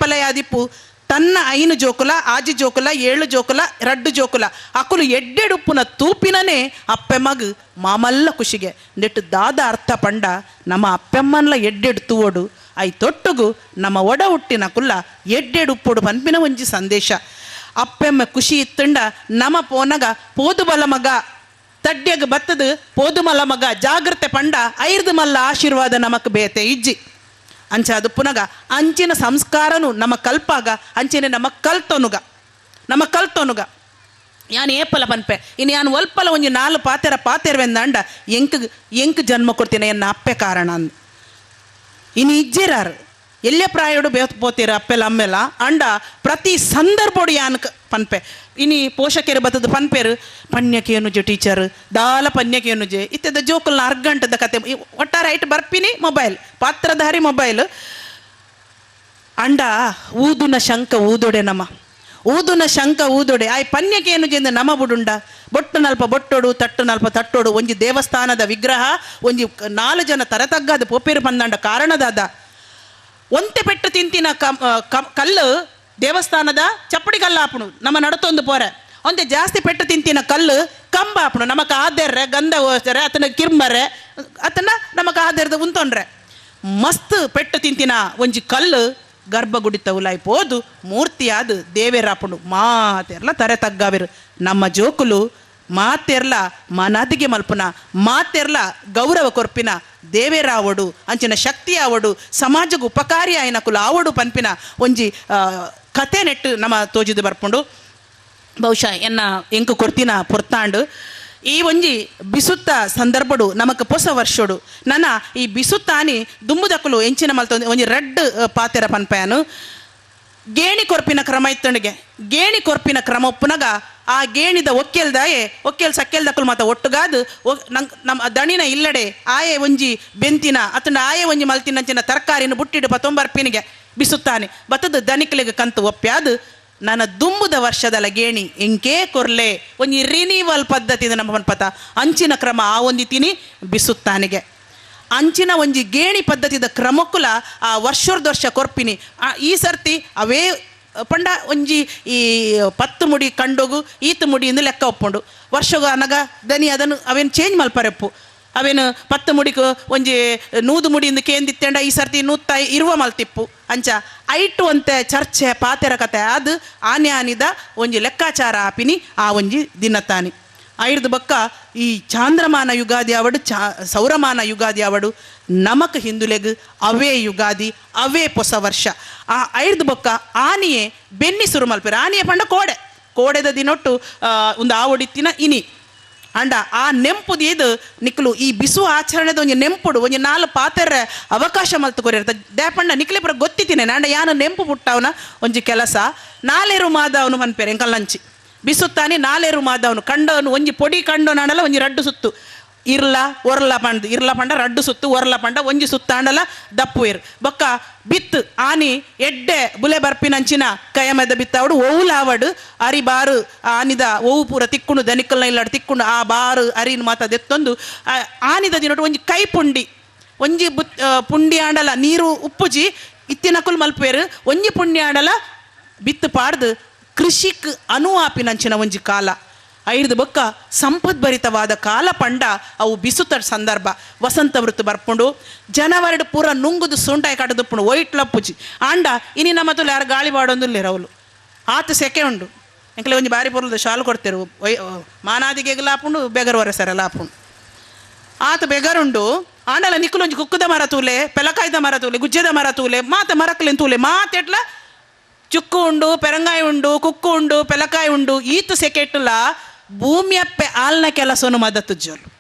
ತನ್ನ ಐನು ಜೋಕುಲ, ಆಜಿ ಜೋಕುಲ, ಏಳು ಜೋಕುಲ, ರಡ್ಡು ಜೋಕುಲ, ಅಕುಲು ಎಡ್ಡೆಡುಪ್ಪುನ ತೂಪಿನನೇ ಅಪ್ಪೆಮ್ಮಗ್ ಮಾಮಲ್ಲ ಖುಷಿಗೆ. ನೆಟ್ಟು ದಾದ ಅರ್ಥ ಪಂಡ, ನಮ್ಮ ಅಪ್ಪೆಮ್ಮನ್ಲ ಎಡ್ಡೆಡು ತೂವೋಡು. ಐ ತೊಟ್ಟುಗು ನಮ್ಮ ಒಡ ಹುಟ್ಟಿನ ಕುಲ್ಲ ಎಡ್ಡೆಡುಪ್ಪುಡು ಪನ್ಪಿನ ಒಂಜಿ ಸಂದೇಶ. ಅಪ್ಪೆಮ್ಮ ಖುಷಿ ಇತ್ತಂಡ, ನಮ್ಮ ಪೋನಗ ಪೋದು ಬಲ ಮಗ ಬತ್ತದು ಪೋದು ಮಲ ಮಗ. ಜಾಗ್ರತೆ ಪಂಡ, ಐರ್ದು ಮಲ್ಲ ಆಶೀರ್ವಾದ ನಮಕ್ ಬೇತೆ ಇಜ್ಜಿ. ಅಂಚ ಅದು ಪುನಗ ಅಂಚಿನ ಸಂಸ್ಕಾರನು ನಮ್ಮ ಕಲ್ಪಾಗ, ಅಂಚಿನ ನಮ್ಮ ಕಲ್ತೊನುಗ ನಮ್ಮ ಕಲ್ತೊನುಗ ಯಾನ್ ಏಪಲ ಪನ್ಪೆ? ಇನ್ನು ಯಾನ್ ಒಲ್ಪಲ ಒಂಜಿ ನಾಲ್ ಪಾತೆರ ಪಾತೆರ್ವೆಂದ ಅಂಡ ಎಂಕ್ ಎಂಕ್ ಜನ್ಮ ಕೊಡ್ತೀನಿ ಎನ್ನ ಅಪ್ಪೆ ಕಾರಣ ಅಂದ್. ಇನ್ನು ಇಜ್ಜಿರಾರು, ಎಲ್ಲೇ ಪ್ರಾಯೋಡು ಬೇತ್ ಪೋತೀರ ಅಪ್ಪೆಲ ಅಮ್ಮೆಲ, ಅಂಡ ಪ್ರತಿ ಸಂದರ್ಭಡು ಯಾನ್ ಕ- ಪನ್ಪೆ. ಇನಿ ಪೋಷಕರು ಬತ್ತದ ಪನ್ಪೇರು ಪನ್ಯಕೇನು ಜೆ ಟೀಚರ್, ದಾಲ ಪನ್ಯಕೇನು ಜೆ, ಇತ್ತದ ಜೋಕಲ್ನ ಅರ್ಗಂಟದ ಕತೆ. ಒಟ್ಟಾರೆ ಐಟ್ ಬರ್ಪಿನಿ ಮೊಬೈಲ್, ಪಾತ್ರಧಾರಿ ಮೊಬೈಲ್. ಅಂಡ, ಊದುನ ಶಂಕ ಊದೊಡೆ ನಮ. ಊದುನ ಶಂಕ ಊದೊಡೆ, ಆಯ್ ಪನ್ಯಕೇನು ಜೆಂದ ನಮ ಬುಡುಂಡ. ಬೊಟ್ಟು ನಲ್ಪ ಬೊಟ್ಟೊಡು, ತಟ್ಟು ನಲ್ಪ ತಟ್ಟೊಡು, ಒಂಜಿ ದೇವಸ್ಥಾನದ ವಿಗ್ರಹ, ಒಂಜಿ ನಾಲ್ಕು ನಾಲು ಜನ ತರತಗ್ಗಾದ ಪೋಪೇರು ಪಂದಾಂಡ ಕಾರಣದಾದ. ಒಂತೆ ಪೆಟ್ಟು ತಿಂತಿನ ಕಲ್ಲು ದೇವಸ್ಥಾನದ ಚಪ್ಪಡಿ ಕಲ್ಲು ಆಪುಣು ನಮ್ಮ ನಡತೊಂದು ಪೋರೆ. ಒಂದೇ ಜಾಸ್ತಿ ಪೆಟ್ಟು ತಿಂತಿನ ಕಲ್ಲು, ಕಂಬ ಆಪುಣು ನಮಕ್ ಗಂಧ ಓಸ್ತಾರೆ ಅತನ ಕಿರ್ಮರೆ ಅತನ ನಮಕ್ ಆದೆರ್ದ ಉಂತೊಂಡ್ರೆ. ಮಸ್ತ್ ಪೆಟ್ಟು ತಿಂತಿನ ಒಂಜಿ ಕಲ್ಲು ಗರ್ಭಗುಡಿ ತೌಲಾಯ್ ಪೋದು ಮೂರ್ತಿ ಆದು ದೇವೇರಾಪುಣು ಮಾತೆರ್ಲ ತರೆ ತಗ್ಗಾವಿರು. ನಮ್ಮ ಜೋಕುಲು ಮಾತೆರ್ಲ ಮನದಿಗೆ ಮಲ್ಪುನ ಮಾತೆರ್ಲ ಗೌರವ ಕೊರ್ಪಿನ ದೇವೇರಾವಡು ಅಂಚಿನ ಶಕ್ತಿ ಆವಡು ಸಮಾಜಕ್ಕೆ ಉಪಕಾರಿ ಆಯ್ನ ಕುಲ ಆವಡು ಪನ್ಪಿನ, ಒಂಜಿ ಕತೆ ನೆಟ್ಟು ನಮ್ಮ ತೋಜಿದು ಬರ್ಪುಂಡು. ಬಹುಶಃ ಎನ್ನ ಎಂಕು ಕೊರ್ತಿನ ಪೊರ್ತಾಂಡು. ಈ ಒಂಜಿ ಬಿಸುತ್ತ ಸಂದರ್ಭಡು ನಮಕ್ ಪೊಸ ವರ್ಷಡು. ನನ್ನ ಈ ಬಿಸುತ್ತಾನಿ ದುಂಬುದಕ್ಕಲು ಎಂಚಿನ ಮಲ್ತ ಒಂಜಿ ರೆಡ್ ಪಾತೆರ ಪನ್ಪಯನು ಗೇಣಿ ಕೊರ್ಪಿನ ಕ್ರಮ ಇತ್ತಣಿಗೆ ಗೇಣಿ ಕೊರ್ಪಿನ ಕ್ರಮ ಒಪ್ಪುನಗ ಆ ಗೇಣಿದ ಒಕ್ಕೆಲ್ದಾಯೆ, ಒಕ್ಕೆಲ್ ಸಕ್ಕೆಲ್ದಕ್ಕಲು ಮಾತ ಒಟ್ಟುಗಾದು ನಮ್ಮ ದಣಿನ ಇಲ್ಲಡೆ ಆಯೆ ಒಂಜಿ ಬೆಂತಿನ ಅತನ ಆಯೆ ಒಂಜಿ ಮಲ್ತಿನಂಚಿನ ತರಕಾರಿನ ಬುಟ್ಟಿಡು ಪತ್ತೊಂಬರ್ಪಿನಿಗೆ ಬಿಸುತ್ತಾನೆ. ಬತ್ತದ ದನಿಕಲಿಗೆ ಕಂತು ಒಪ್ಪ್ಯಾದು ನನ್ನ ದುಂಬುದ ವರ್ಷದಲ ಗೇಣಿ ಎಂಕೇ ಕೊರ್ಲೆ, ಒಂಜಿ ರಿನಿವಲ್ ಪದ್ಧತಿ ಇದೆ ನಮ್ಮ ಪನ್ಪತ ಅಂಚಿನ ಕ್ರಮ ಆ ಒಂದಿತೀನಿ ಬಿಸುತ್ತಾನಿಗೆ. ಅಂಚಿನ ಒಂಜಿ ಗೇಣಿ ಪದ್ಧತಿದ ಕ್ರಮಕುಲ ಆ ವರ್ಷದ ವರ್ಷ ಕೊರ್ಪಿನಿ ಈ ಸರ್ತಿ ಅವೇ ಪಂಡ ಒಂಜಿ ಈ ಪತ್ತು ಮುಡಿ ಕಂಡೋಗು, ಈತ ಮುಡಿ ಇಂದ ಲೆಕ್ಕ ಒಪ್ಪುಂಡು. ವರ್ಷಗು ಅನಗ ದನಿ ಅದನ್ನು ಅವೇನು ಚೇಂಜ್ ಮಲ್ಪರೆಪ್ಪು. ಅವೇನು ಪತ್ತು ಮುಡಿಕು ಒಂಜಿ ನೂದು ಮುಡಿಯಿಂದ ಕೇಂದಿತ್ತೆಂಡ ಈ ಸರ್ತಿ ನೂತ್ತ ಇರುವ ಮಲ್ತಿಪ್ಪು. ಅಂಚ ಐಟು ಅಂತೆ ಚರ್ಚೆ, ಪಾತೆರ ಕತೆ ಅದು ಆನೆ ಆನಿದ ಒಂಜಿ ಲೆಕ್ಕಾಚಾರ ಆಪಿನಿ ಆ ಒಂಜಿ ದಿನತಾನಿ. ಐರ್ದು ಬಕ್ಕ ಈ ಚಾಂದ್ರಮಾನ ಯುಗಾದಿ ಅವಡು ಚಾ, ಸೌರಮಾನ ಯುಗಾದಿ ಅವಡು ನಮಕ್ ಹಿಂದುಲೆಗ್ ಅವೇ ಯುಗಾದಿ, ಅವೇ ಹೊಸ ವರ್ಷ. ಆ ಐರ್ದು ಬೊಕ್ಕ ಆನೆಯೇ ಬೆನ್ನಿ ಸುರು ಮಲ್ಪೆರು. ಆನೆಯ ಪಂಡ ಕೋಡೆ. ಕೋಡೆದ ದಿನೊಟ್ಟು ಒಂದು ಆವಡಿತ್ತಿನ ಇನಿ. ಅಂಡ ಆ ನೆಂಪುದು ಇದು ನಿಕ್ಲು ಈ ಬಿಸು ಆಚರಣೆದ ಒಂಜಿ ನೆಂಪುಡು, ಒಂಜಿ ನಾಲ್ ಪಾತೆರ ಅವಕಾಶ ಮಲ್ತು ಕೊರಿರ್ತ ದ್ಯಾಪಂಡ ನಿಕ್ಲೆ ಪರ ಗೊತ್ತಿತ್ತಿನೆ ನಾಂಡ ಯಾನು ನೆಂಪು ಪುಟ್ಟವನ ಒಂಜಿ ಕೆಲಸ. ನಾಲೇರು ಮಾದವನು ಮನ್ಪೇರೆ ಎಂಕಲ್ಲಂಚಿ ಬಿಸುತ್ತಾನೆ ನಾಲೇರು ಮಾದವನು. ಕಂಡವನು ಒಂಜಿ ಪೊಡಿ ಕಂಡು ನಾಡಲ ಒಂಜಿ ರಡ್ಡು ಸುತ್ತು. ಇರ್ಲ, ಒರ್ಲ ಪಂಡ್, ಇರ್ಲ ಪಂಡ, ರಡ್ಡು ಸುತ್ತು, ಒರ್ಲ ಪಂಡ, ಒಂಜಿ ಸುತ್ತಾಂಡಲ, ದಪ್ಪು ಇರ್. ಬೊಕ್ಕ ಬಿತ್ ಆನಿ, ಎಡ್ಡೆ, ಬುಲೆ ಬರ್ಪಿನಂಚಿನ ಕಯಮದ ಬಿತ್ತಾವಡು ಒವ್ಲ ಆವಡು ಅರಿ ಬಾರು ಆನಿದ ಒವು ಪೂರ ತಿಕ್ಕುಂಡು, ದನಿಕಲ್ನ ಇಲ್ಲಾಡು ತಿಕ್ಕುಂಡು, ಆ ಬಾರು, ಅರಿನ ಮಾತ ದೆತ್ತೊಂದು ಆನಿದ ದಿನೊಟ್ಟು ಒಂಜಿ ಕೈ ಪುಂಡಿ ಒಂಜಿ ಪುಂಡಿ ಆಂಡಲ, ನೀರು ಉಪ್ಪುಜಿ ಇತ್ತಿನಕುಲ್ ಮಲ್ಪೇರು ಒಂಜಿ ಪುಂಡಿ ಆಂಡಲ ಬಿತ್ತು ಪಾಡ್ದು, ಕೃಷಿಕ್ ಅನುವಾಪಿನಂಚಿನ ಒಂಜಿ ಕಾಲ. ಐದು ಬೊಕ್ಕ ಸಂಪದ್ಭರಿತವಾದ ಕಾಲ ಪಂಡ ಅವು ಬಿಸುತ ಸಂದರ್ಭ. ವಸಂತ ವೃತ್ತು ಬರ್ಪುಂಡು. ಜನವರಡು ಪೂರ ನುಂಗುದು ಸುಂಟಾಯಿ ಕಟ್ಟದುಪ್ಪುಂಡು ಒಯ್ಟ್ಲಪ್ಪುಜಿ ಆಂಡ, ಇನಿ ನಮ್ಮ ಯಾರು ಗಾಳಿ ಬಾಡೊಂದುಲ್ಲೆ ರವಲು ಆತ ಸೆಕೆ ಉಂಡು. ಎಂಕಲೆ ಒಂಜಿ ಬಾರಿ ಪೊರ್ಲದ ಶಾಲು ಕೊಡ್ತೇರು. ಒಯ್ ಮಾನಾದಿಗೆ ಲಾಪುಂಡು, ಬೆಗರ್ ಒರೆಸರ ಲಾಪುಂಡು. ಆತ ಬೆಗರುಂಡು ಆಂಡಲ ನಿಕ್ಕುಲೊಂಜಿ ಕುಕ್ಕುದ ಮರ ತೂಲೆ, ಪೆಲಕಾಯ್ದ ಮರ ತೂಲೆ, ಗುಜ್ಜದ ಮರ ತೂಲೆ, ಮಾತ ಮರಕ್ಲೆನ್ ತೂಲೆ ಮಾತೆಟ್ಲ ಚುಕ್ಕು ಉಂಡು, ಪೆರಂಗಾಯಿ ಉಂಡು, ಕುಕ್ಕು ಉಂಡು, ಪೆಲಕಾಯಿ ಉಂಡು, ಈತು ಸೆಕೆಟ್ಲ ಭೂಮಿಯಪ್ಪೆ ಆಲ್ನ ಕೆಲಸವನ್ನು ಮದತ್ತು ಜೋಲು.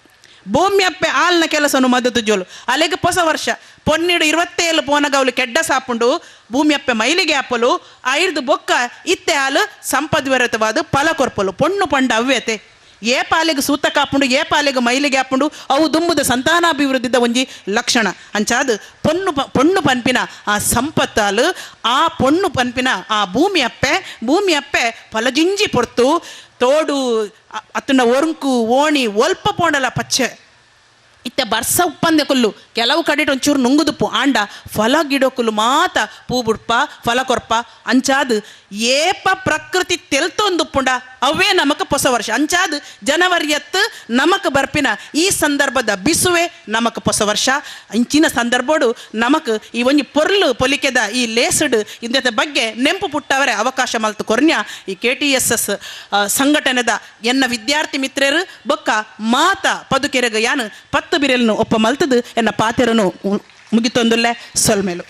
ಭೂಮಿಯಪ್ಪೆ ಆಲ್ನ ಕೆಲಸವನ್ನು ಮದತ್ತು ಜೋಲು. ಅಲೆಗೆ ಹೊಸ ವರ್ಷ. ಪೊನ್ನಿಡು ಇರುವತ್ತೇಳು ಪೋನಗೌಲು ಕೆಡ್ಡ ಸಾಪುಂಡು. ಭೂಮಿಯಪ್ಪೆ ಮೈಲಿಗೆ ಅಪ್ಪಲು ಐರ್ದು ಬೊಕ್ಕ ಇತ್ತೆ ಹಾಲು ಸಂಪದ್ವಿರತವಾದ ಫಲ ಕೊರ್ಪಲು. ಪೊಣ್ಣು ಪಂಡ ಅವ್ಯತೆ ಏ ಪಾಲಿಗೆ ಸೂತ ಕಾಪುಂಡು, ಏ ಪಾಲಿಗೆ ಮೈಲಿಗೆ ಹಾಪುಂಡು. ಅವು ದುಂಬುದ ಸಂತಾನಾಭಿವೃದ್ಧಿದ ಒಂಜಿ ಲಕ್ಷಣ. ಅಂಚಾದು ಪೊಣ್ಣು ಪೊಣ್ಣು ಪನ್ಪಿನ ಆ ಸಂಪತ್ತಾಲು ಆ ಪೊಣ್ಣು ಪನ್ಪಿನ ಆ ಭೂಮಿ ಅಪ್ಪೆ ಭೂಮಿ ಅಪ್ಪೆ ಫಲಜಿಂಜಿ ಪೊರ್ತು. ತೋಡು ಅ- ಒರುಂಕು ಓಣಿ ಒಲ್ಪ ಪೋಂಡಲ ಪಚ್ಚೆ. ಇತ್ತೆ ಬರ್ಸ ಉಪ್ಪಂದೆ ಕೆಲವು ಕಡೆ ಒಂಚೂರು ನುಂಗುದುಪ್ಪು. ಆಂಡ ಫಲ ಗಿಡಕುಲು ಮಾತ ಪೂ ಬುಡ್ಪ, ಫಲ ಕೊರ್ಪ, ಅಂಚಾದ್ ಏಪ ಪ್ರಕೃತಿ ತೆಲ್ತೊಂದುಪ್ಪುಂಡ. ಅವೇ ನಮಕ್ ಹೊಸ ವರ್ಷ. ಅಂಚಾದ್ ಜನವರಿ ಎತ್ತು ನಮಕ್ ಬರ್ಪಿನ ಈ ಸಂದರ್ಭದ ಬಿಸುವೆ ನಮಕ್ ಹೊಸ ವರ್ಷ. ಇಂಚಿನ ಸಂದರ್ಭಡು ನಮಕ್ ಈ ಒಂಜಿ ಪೊರ್ಲು ಪೊಲಿಕೆದ ಈ ಲೇಸಡ್ ಇಂದದ ಬಗ್ಗೆ ನೆಂಪು ಪುಟ್ಟವರೇ ಅವಕಾಶ ಮಲ್ತು ಕೊರ್ನ್ಯ. ಈ ಕೆ ಟಿ ಎಸ್ ಎಸ್ ಸಂಘಟನೆದ ಎನ್ನ ವಿದ್ಯಾರ್ಥಿ ಮಿತ್ರರು ಬೊಕ್ಕ ಮಾತ ಪದುಕೆರೆಗ ಯಾನು ಪತ್ತು ಬಿರೆಲ್ನು ಒಪ್ಪ ಮಲ್ತದು ಎನ್ನ ಪಾತೆರನು ಮುಗಿತೊಂದುಲ್ಲೆ ಸೊಲ್ಮೆಲು.